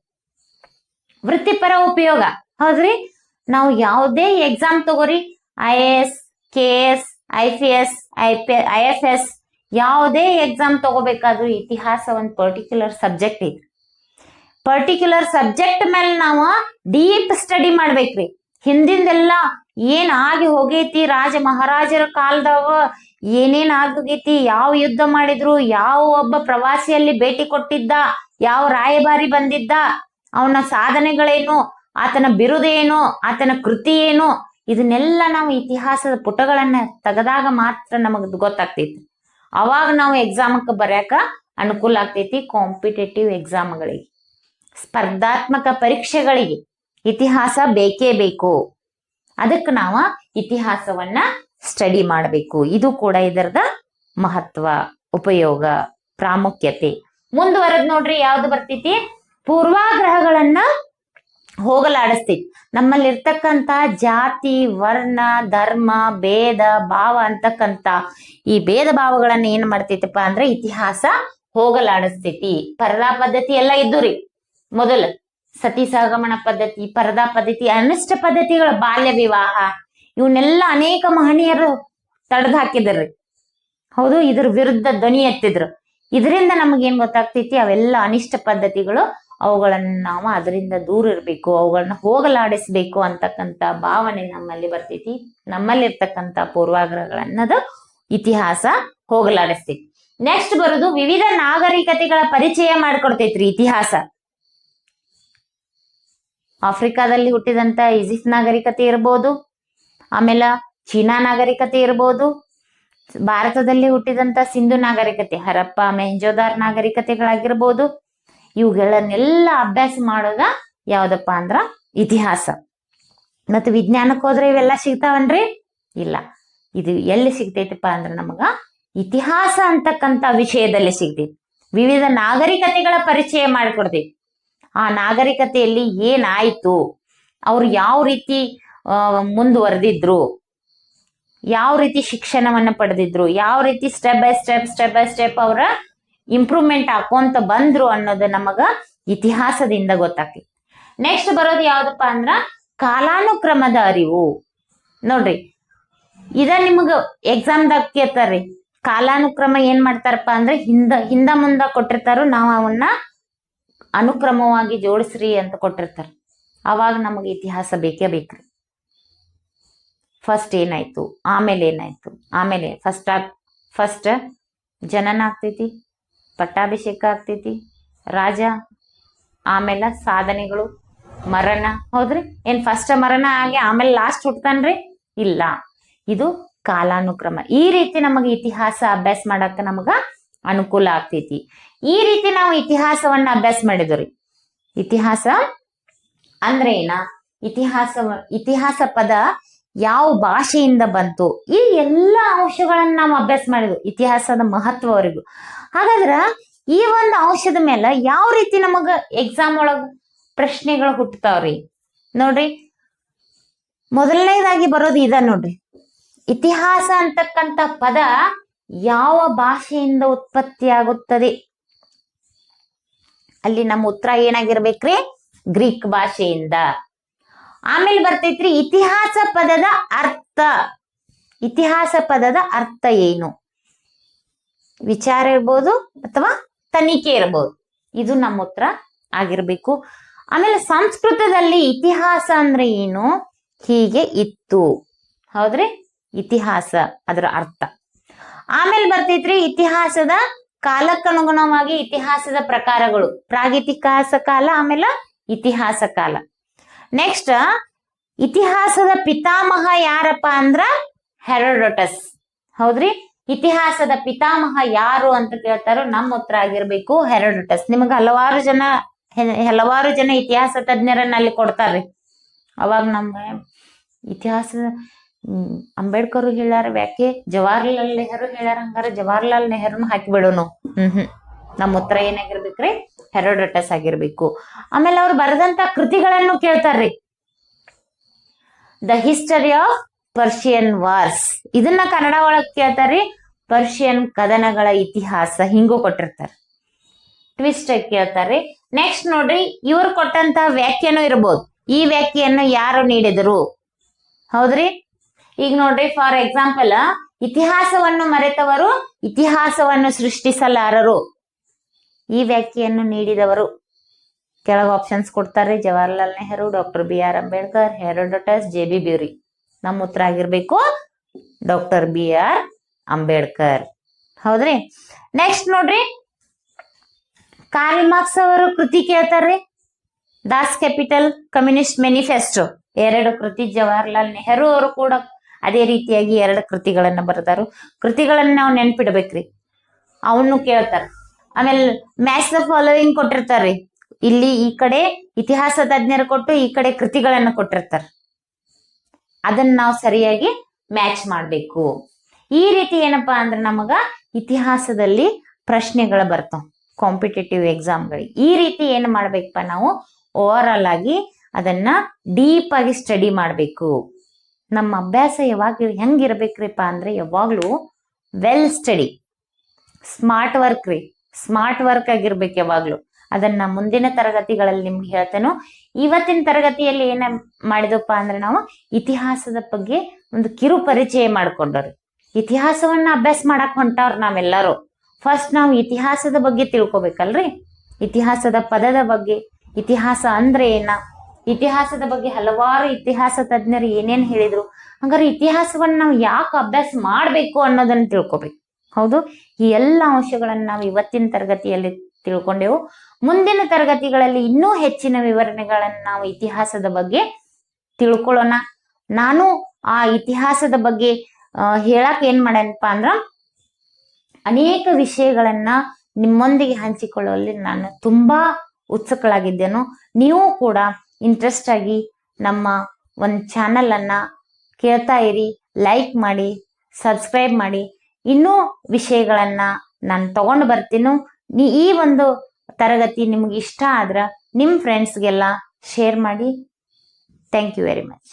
ವೃತ್ತಿಪರ ಉಪಯೋಗ. ಹೌದ್ರಿ? ನಾವು ಯಾವುದೇ ಎಕ್ಸಾಮ್ ತಗೋರಿ I S K S I P S I P I F S ಯಾವುದೇ ಎಕ್ಸಾಮ್ ತಗೋಬೇಕಾದ್ರೂ ಇತಿಹಾಸ ಒಂದು ಪರ್ಟಿಕ್ಯುಲರ್ ಸಬ್ಜೆಕ್ಟ್ ಐತಿ. ಪರ್ಟಿಕ್ಯುಲರ್ ಸಬ್ಜೆಕ್ಟ್ ಮೇಲೆ ನಾವು ಡೀಪ್ ಸ್ಟಡಿ ಮಾಡ್ಬೇಕ್ರಿ. ಹಿಂದಿಂದೆಲ್ಲ ಏನ್ ಆಗಿ ಹೋಗೈತಿ, ರಾಜ ಮಹಾರಾಜರ ಕಾಲದಾಗ ಏನೇನ್ ಆಗೋಗೈತಿ ಯಾವ ಯುದ್ಧ ಮಾಡಿದ್ರು? ಯಾವ ಒಬ್ಬ ಪ್ರವಾಸಿಯಲ್ಲಿ ಭೇಟಿ ಕೊಟ್ಟಿದ್ದ? ಯಾವ ರಾಯಭಾರಿ ಬಂದಿದ್ದ? ಅವನ ಸಾಧನೆಗಳೇನು? ಆತನ ಬಿರುದೇನು ಆತನ ಕೃತಿ ಏನು? ಇದನ್ನೆಲ್ಲ ನಾವು ಇತಿಹಾಸದ ಪುಟಗಳನ್ನ ತೆಗೆದಾಗ ಮಾತ್ರ ನಮಗ್ ಗೊತ್ತಾಗ್ತೈತಿ. ಅವಾಗ ನಾವು ಎಕ್ಸಾಮಕ್ಕೆ ಬರ್ಯಾಕ ಅನುಕೂಲ ಆಗ್ತೈತಿ ಕಾಂಪಿಟೇಟಿವ್ ಎಕ್ಸಾಮ್ಗಳಿಗೆ ಸ್ಪರ್ಧಾತ್ಮಕ ಪರೀಕ್ಷೆಗಳಿಗೆ ಇತಿಹಾಸ ಬೇಕೇ ಬೇಕು. ಅದಕ್ಕೆ ನಾವು ಇತಿಹಾಸವನ್ನ ಸ್ಟಡಿ ಮಾಡಬೇಕು. ಇದು ಕೂಡ ಇದರದ ಮಹತ್ವ, ಉಪಯೋಗ, ಪ್ರಾಮುಖ್ಯತೆ. ಮುಂದುವರೆದ್ ನೋಡ್ರಿ ಯಾವ್ದು ಬರ್ತೈತಿ? ಪೂರ್ವಾಗ್ರಹಗಳನ್ನ ಹೋಗಲಾಡಿಸ್ತೈತಿ. ನಮ್ಮಲ್ಲಿರ್ತಕ್ಕಂತ ಜಾತಿ, ವರ್ಣ, ಧರ್ಮ, ಭೇದ, ಭಾವ ಅಂತಕ್ಕಂತ ಈ ಭೇದ ಭಾವಗಳನ್ನ ಏನ್ ಮಾಡ್ತೈತಪ್ಪ ಅಂದ್ರೆ ಇತಿಹಾಸ ಹೋಗಲಾಡಿಸ್ತೈತಿ. ಪರದಾ ಪದ್ಧತಿ ಎಲ್ಲ ಇದ್ದು ರೀ. ಮೊದಲ ಸತಿ ಸಹಗಮನ ಪದ್ಧತಿ, ಪರದಾ ಪದ್ಧತಿ, ಅನಿಷ್ಟ ಪದ್ಧತಿಗಳ, ಬಾಲ್ಯ ವಿವಾಹ ಇವನ್ನೆಲ್ಲ ಅನೇಕ ಮಹನೀಯರು ತಡೆದು ಹಾಕಿದ್ರಿ ಹೌದು, ಇದ್ರ ವಿರುದ್ಧ ಧ್ವನಿ ಎತ್ತಿದ್ರು. ಇದರಿಂದ ನಮಗೇನ್ ಗೊತ್ತಾಗ್ತೈತಿ, ಅವೆಲ್ಲ ಅನಿಷ್ಟ ಪದ್ಧತಿಗಳು ಅವುಗಳನ್ನ ನಾವು ಅದರಿಂದ ದೂರ ಇರಬೇಕು ಅವುಗಳನ್ನ ಹೋಗಲಾಡಿಸ್ಬೇಕು ಅಂತಕ್ಕಂಥ ಭಾವನೆ ನಮ್ಮಲ್ಲಿ ಬರ್ತೈತಿ. ನಮ್ಮಲ್ಲಿರ್ತಕ್ಕಂಥ ಪೂರ್ವಾಗ್ರಹಗಳನ್ನದು ಇತಿಹಾಸ ಹೋಗಲಾಡಿಸ್ತೈತಿ. ನೆಕ್ಸ್ಟ್ ಬರೋದು ವಿವಿಧ ನಾಗರಿಕತೆಗಳ ಪರಿಚಯ ಮಾಡ್ಕೊಡ್ತೈತ್ರಿ ಇತಿಹಾಸ. ಆಫ್ರಿಕಾದಲ್ಲಿ ಹುಟ್ಟಿದಂತ ಈಜಿಪ್ಟ್ ನಾಗರಿಕತೆ ಇರ್ಬೋದು ಆಮೇಲೆ ಚೀನಾ ನಾಗರಿಕತೆ ಇರ್ಬೋದು. ಭಾರತದಲ್ಲಿ ಹುಟ್ಟಿದಂತ ಸಿಂಧು ನಾಗರಿಕತೆ, ಹರಪ್ಪ ಮೆಂಜೋದಾರ್ ನಾಗರಿಕತೆಗಳಾಗಿರ್ಬೋದು. ಇವುಗಳನ್ನೆಲ್ಲ ಅಭ್ಯಾಸ ಮಾಡೋದ ಯಾವ್ದಪ್ಪ ಅಂದ್ರ ಇತಿಹಾಸ. ಮತ್ತೆ ವಿಜ್ಞಾನಕ್ಕೆ ಹೋದ್ರೆ ಇವೆಲ್ಲ ಸಿಗ್ತಾವನ್ರಿ? ಇಲ್ಲ. ಇದು ಎಲ್ಲಿ ಸಿಗ್ತೈತಪ್ಪ ಅಂದ್ರೆ ನಮಗ ಇತಿಹಾಸ ಅಂತಕ್ಕಂತ ವಿಷಯದಲ್ಲಿ ಸಿಗ್ತೈತಿ. ವಿವಿಧ ನಾಗರಿಕತೆಗಳ ಪರಿಚಯ ಮಾಡಿಕೊಡ್ತೈತಿ. ಆ ನಾಗರಿಕತೆಯಲ್ಲಿ ಏನಾಯ್ತು? ಅವ್ರು ಯಾವ ರೀತಿ ಮುಂದುವರೆದಿದ್ರು. ಯಾವ ರೀತಿ ಶಿಕ್ಷಣವನ್ನ ಪಡೆದಿದ್ರು, ಯಾವ ರೀತಿ step by step step by step ಅವರ ಇಂಪ್ರೂವ್ಮೆಂಟ್ ಹಾಕೊಂತ ಬಂದ್ರು ಅನ್ನೋದು ನಮಗ ಇತಿಹಾಸದಿಂದ ಗೊತ್ತಾಗ್ತಿ ನೆಕ್ಸ್ಟ್ ಬರೋದು ಯಾವ್ದಪ್ಪ ಅಂದ್ರ ಕಾಲಾನುಕ್ರಮದ ಅರಿವು. ನೋಡ್ರಿ, ಇದ ನಿಮಗ ಎಕ್ಸಾಮ್ದಾಗ ಕೇಳ್ತಾರ್ರಿ, ಕಾಲಾನುಕ್ರಮ ಏನ್ ಮಾಡ್ತಾರಪ್ಪ ಅಂದ್ರೆ ಹಿಂದ ಹಿಂದ ಮುಂದ ಕೊಟ್ಟಿರ್ತಾರೋ, ನಾವು ಅವನ್ನ ಅನುಕ್ರಮವಾಗಿ ಜೋಡಿಸ್ರಿ ಅಂತ ಕೊಟ್ಟಿರ್ತಾರ. ಅವಾಗ ನಮಗೆ ಇತಿಹಾಸ ಬೇಕೇ ಬೇಕ್ರಿ. ಫಸ್ಟ್ ಏನಾಯ್ತು? ಆಮೇಲೆ ಏನಾಯ್ತು? ಆಮೇಲೆ ಫಸ್ಟ್ ಆಗ್ ಫಸ್ಟ್ ಜನನ ಆಗ್ತೈತಿ, ಪಟ್ಟಾಭಿಷೇಕ ಆಗ್ತೈತಿ, ರಾಜ, ಆಮೇಲೆ ಸಾಧನೆಗಳು, ಮರಣ, ಹೌದ್ರಿ? ಏನ್ ಫಸ್ಟ್ ಮರಣ ಆಗಿ ಆಮೇಲೆ ಲಾಸ್ಟ್ ಹುಟ್ತಾನ್ರಿ? ಇಲ್ಲ. ಇದು ಕಾಲಾನುಕ್ರಮ. ಈ ರೀತಿ ನಮಗೆ ಇತಿಹಾಸ ಅಭ್ಯಾಸ ಮಾಡಕ್ಕ ನಮಗ ಅನುಕೂಲ ಆಗ್ತೈತಿ. ಈ ರೀತಿ ನಾವು ಇತಿಹಾಸವನ್ನ ಅಭ್ಯಾಸ ಮಾಡಿದ್ರಿ. ಇತಿಹಾಸ ಅಂದ್ರೆ ಏನ ಇತಿಹಾಸ ಇತಿಹಾಸ ಪದ ಯಾವ ಭಾಷೆಯಿಂದ ಬಂತು, ಈ ಎಲ್ಲ ಅಂಶಗಳನ್ನ ನಾವು ಅಭ್ಯಾಸ ಮಾಡಿದ್ವು, ಇತಿಹಾಸದ ಮಹತ್ವವರೆಗೂ ಹಾಗಾದ್ರ ಈ ಒಂದು ಅಂಶದ ಮೇಲೆ ಯಾವ ರೀತಿ ನಮಗ ಎಕ್ಸಾಮ್ ಒಳಗ ಪ್ರಶ್ನೆಗಳು ಹುಟ್ಟತಾವ್ರಿ ನೋಡ್ರಿ, ಮೊದಲನೇದಾಗಿ ಬರೋದು ಇದ ನೋಡ್ರಿ. ಇತಿಹಾಸ ಅಂತಕ್ಕಂಥ ಪದ ಯಾವ ಭಾಷೆಯಿಂದ ಉತ್ಪತ್ತಿ ಆಗುತ್ತದೆ? ಅಲ್ಲಿ ನಮ್ಮ ಉತ್ತರ ಏನಾಗಿರ್ಬೇಕ್ರಿ? ಗ್ರೀಕ್ ಭಾಷೆಯಿಂದ. ಆಮೇಲೆ ಬರ್ತೈತ್ರಿ ಇತಿಹಾಸ ಪದದ ಅರ್ಥ. ಇತಿಹಾಸ ಪದದ ಅರ್ಥ ಏನು? ವಿಚಾರ ಇರ್ಬೋದು ಅಥವಾ ತನಿಖೆ ಇರ್ಬೋದು. ಇದು ನಮ್ಮ ಉತ್ತರ ಆಗಿರ್ಬೇಕು. ಆಮೇಲೆ ಸಂಸ್ಕೃತದಲ್ಲಿ ಇತಿಹಾಸ ಅಂದ್ರೆ ಏನು? ಹೀಗೆ ಇತ್ತು. ಹೌದ್ರಿ? ಇತಿಹಾಸ ಅದರ ಅರ್ಥ. ಆಮೇಲೆ ಬರ್ತೈತ್ರಿ ಇತಿಹಾಸದ ಕಾಲಕ್ಕನುಗುಣವಾಗಿ ಇತಿಹಾಸದ ಪ್ರಕಾರಗಳು. ಪ್ರಾಗಿತಿಹಾಸ ಕಾಲ ಆಮೇಲೆ ಇತಿಹಾಸ ಕಾಲ. ನೆಕ್ಸ್ಟ್ ಇತಿಹಾಸದ ಪಿತಾಮಹ ಯಾರಪ್ಪ ಅಂದ್ರ ಹೆರೋಡೋಟಸ್. ಹೌದ್ರಿ? ಇತಿಹಾಸದ ಪಿತಾಮಹ ಯಾರು ಅಂತ ಕೇಳ್ತಾರೋ ನಮ್ಮ ಉತ್ತರ ಆಗಿರ್ಬೇಕು ಹೆರೋಡೋಟಸ್. ನಿಮಗೆ ಹಲವಾರು ಜನ ಹಲವಾರು ಜನ ಇತಿಹಾಸ ತಜ್ಞರನ್ನ ಅಲ್ಲಿ ಕೊಡ್ತಾರ್ರಿ. ಅವಾಗ ನಮ್ಮ ಇತಿಹಾಸ ಅಂಬೇಡ್ಕರ್ ಹೇಳ್ಯಾರ ವ್ಯಾಕೆ ಜವಾಹರ್ಲಾಲ್ ನೆಹರು ಹೇಳ್ಯಾರ ಹಂಗಾರ ಜವಾಹರ್ಲಾಲ್ ನೆಹರುನು ಹಾಕಿಬಿಡೋನು. ಹ್ಮ್ ಹ್ಮ್. ನಮ್ಮ ಉತ್ತರ ಏನಾಗಿರ್ಬೇಕ್ರಿ? ಹೆರೋಡಟಸ್ ಆಗಿರ್ಬೇಕು. ಆಮೇಲೆ ಅವ್ರು ಬರೆದಂತ ಕೃತಿಗಳನ್ನು ಕೇಳ್ತಾರ್ರಿ. The history of Persian wars ಇದನ್ನ ಕನ್ನಡ ಒಳಗ್ ಕೇಳ್ತಾರ್ರಿ. ಪರ್ಷಿಯನ್ ಕದನಗಳ ಇತಿಹಾಸ ಹಿಂಗೂ ಕೊಟ್ಟಿರ್ತಾರ. ಟ್ವಿಸ್ಟ್ ಕೇಳ್ತಾರ್ರಿ. ನೆಕ್ಸ್ಟ್ ನೋಡ್ರಿ, ಇವ್ರು ಕೊಟ್ಟಂತ ವ್ಯಾಖ್ಯಾನು ಇರ್ಬೋದು. ಈ ವ್ಯಾಖ್ಯೆಯನ್ನು ಯಾರು ನೀಡಿದರು? ಹೌದ್ರಿ? ಈಗ ನೋಡ್ರಿ ಫಾರ್ ಎಕ್ಸಾಂಪಲ್ ಇತಿಹಾಸವನ್ನು ಮರೆತವರು, ಇತಿಹಾಸವನ್ನು ಸೃಷ್ಟಿಸಲಾರರು. ಈ ವ್ಯಾಖ್ಯೆಯನ್ನು ನೀಡಿದವರು ಕೆಳಗೆ ಆಪ್ಷನ್ಸ್ ಕೊಡ್ತಾರೆ. Jawaharlal Nehru, doctor B R Ambedkar Herodotus J B Bury. ನಮ್ಮ ಉತ್ತರ ಆಗಿರ್ಬೇಕು, ಡಾಕ್ಟರ್ ಬಿ ಆರ್ ಅಂಬೇಡ್ಕರ್. ಹೌದ್ರಿ? ನೆಕ್ಸ್ಟ್ ನೋಡ್ರಿ. ಕಾರ್ಲ್ ಮಾರ್ಕ್ಸ್ ಅವರು ಕೃತಿ ಕೇಳ್ತಾರ್ರಿ. ದಾಸ್ ಕ್ಯಾಪಿಟಲ್ ಕಮ್ಯುನಿಸ್ಟ್ ಮೆನಿಫೆಸ್ಟೋ ಎರಡು ಕೃತಿ, ಜವಾಹರ್ಲಾಲ್ ನೆಹರು ಅವರು ಕೂಡ ಅದೇ ರೀತಿಯಾಗಿ ಎರಡು ಕೃತಿಗಳನ್ನ ಬರ್ತಾರು ಕೃತಿಗಳನ್ನ ನಾವು ನೆನ್ಪಿಡ್ಬೇಕ್ರಿ. ಅವನು ಕೇಳ್ತಾರ ಆಮೇಲೆ ಮ್ಯಾಚ್ ದ ಫಾಲೋಯಿಂಗ್ ಕೊಟ್ಟಿರ್ತಾರ್ರಿ. ಇಲ್ಲಿ ಈ ಕಡೆ ಇತಿಹಾಸ ತಜ್ಞರು ಕೊಟ್ಟು ಈ ಕಡೆ ಕೃತಿಗಳನ್ನ ಕೊಟ್ಟಿರ್ತಾರ. ಅದನ್ನ ನಾವು ಸರಿಯಾಗಿ ಮ್ಯಾಚ್ ಮಾಡಬೇಕು. ಈ ರೀತಿ ಏನಪ್ಪಾ ಅಂದ್ರೆ ನಮಗ ಇತಿಹಾಸದಲ್ಲಿ ಪ್ರಶ್ನೆಗಳು ಬರ್ತಾವ. ಕಾಂಪಿಟೇಟಿವ್ ಎಕ್ಸಾಮ್ಗಳಿಗೆ ಈ ರೀತಿ ಏನು ಮಾಡ್ಬೇಕಪ್ಪ ನಾವು? ಓವರ್ ಆಗಿ ಅದನ್ನ ಡೀಪ್ ಆಗಿ ಸ್ಟಡಿ ಮಾಡಬೇಕು. ನಮ್ಮ ಅಭ್ಯಾಸ ಯಾವಾಗ ಹೆಂಗಿರ್ಬೇಕ್ರಿಪ್ಪ ಅಂದ್ರೆ ಯಾವಾಗ್ಲೂ ವೆಲ್ ಸ್ಟಡಿ ಸ್ಮಾರ್ಟ್ ವರ್ಕ್ ರೀ. ಸ್ಮಾರ್ಟ್ ವರ್ಕ್ ಆಗಿರ್ಬೇಕು ಯಾವಾಗ್ಲೂ. ಅದನ್ನ ಮುಂದಿನ ತರಗತಿಗಳಲ್ಲಿ ನಿಮ್ಗೆ ಹೇಳ್ತೇನೋ. ಇವತ್ತಿನ ತರಗತಿಯಲ್ಲಿ ಏನ ಮಾಡಿದಪ್ಪ ಅಂದ್ರೆ ನಾವು ಇತಿಹಾಸದ ಬಗ್ಗೆ ಒಂದು ಕಿರು ಪರಿಚಯ ಮಾಡ್ಕೊಂಡವ್ರಿ. ಇತಿಹಾಸವನ್ನ ಅಭ್ಯಾಸ ಮಾಡಕ್ ಹೊಂಟವ್ರ ನಾವೆಲ್ಲರೂ. ಫಸ್ಟ್ ನಾವು ಇತಿಹಾಸದ ಬಗ್ಗೆ ತಿಳ್ಕೊಬೇಕಲ್ರಿ? ಇತಿಹಾಸದ ಪದದ ಬಗ್ಗೆ, ಇತಿಹಾಸ ಅಂದ್ರೆ ಏನ? ಇತಿಹಾಸದ ಬಗ್ಗೆ ಹಲವಾರು ಇತಿಹಾಸ ತಜ್ಞರು ಏನೇನ್ ಹೇಳಿದ್ರು? ಹಂಗಾರೆ ಇತಿಹಾಸವನ್ನ ನಾವು ಯಾಕೆ ಅಭ್ಯಾಸ ಮಾಡ್ಬೇಕು ಅನ್ನೋದನ್ನ ತಿಳ್ಕೊಬೇಕು. ಹೌದು? ಈ ಎಲ್ಲ ಅಂಶಗಳನ್ನ ನಾವು ಇವತ್ತಿನ ತರಗತಿಯಲ್ಲಿ ತಿಳ್ಕೊಂಡೆವು. ಮುಂದಿನ ತರಗತಿಗಳಲ್ಲಿ ಇನ್ನೂ ಹೆಚ್ಚಿನ ವಿವರಣೆಗಳನ್ನ ನಾವು ಇತಿಹಾಸದ ಬಗ್ಗೆ ತಿಳ್ಕೊಳ್ಳೋಣ. ನಾನು ಆ ಇತಿಹಾಸದ ಬಗ್ಗೆ ಹೇಳಕ್ ಏನ್ ಮಾಡ್ಯಾನಪ್ಪ ಅಂದ್ರ, ಅನೇಕ ವಿಷಯಗಳನ್ನ ನಿಮ್ಮೊಂದಿಗೆ ಹಂಚಿಕೊಳ್ಳುವಲ್ಲಿ ನಾನು ತುಂಬಾ ಉತ್ಸುಕಳಾಗಿದ್ದೇನು. ನೀವು ಕೂಡ ಇಂಟ್ರೆಸ್ಟ್ ಆಗಿ ನಮ್ಮ ಒಂದು ಚಾನಲ್ ಅನ್ನ ಕೇಳ್ತಾ ಇರಿ ಲೈಕ್ ಮಾಡಿ ಸಬ್ಸ್ಕ್ರೈಬ್ ಮಾಡಿ. ಇನ್ನೂ ವಿಷಯಗಳನ್ನ ನಾನು ತಗೊಂಡು ಬರ್ತೀನೋ, ನೀ ಈ ಒಂದು ತರಗತಿ ನಿಮ್ಗೆ ಇಷ್ಟ ಆದ್ರೆ ನಿಮ್ಮ ಫ್ರೆಂಡ್ಸ್ಗೆಲ್ಲ ಶೇರ್ ಮಾಡಿ. Thank you very much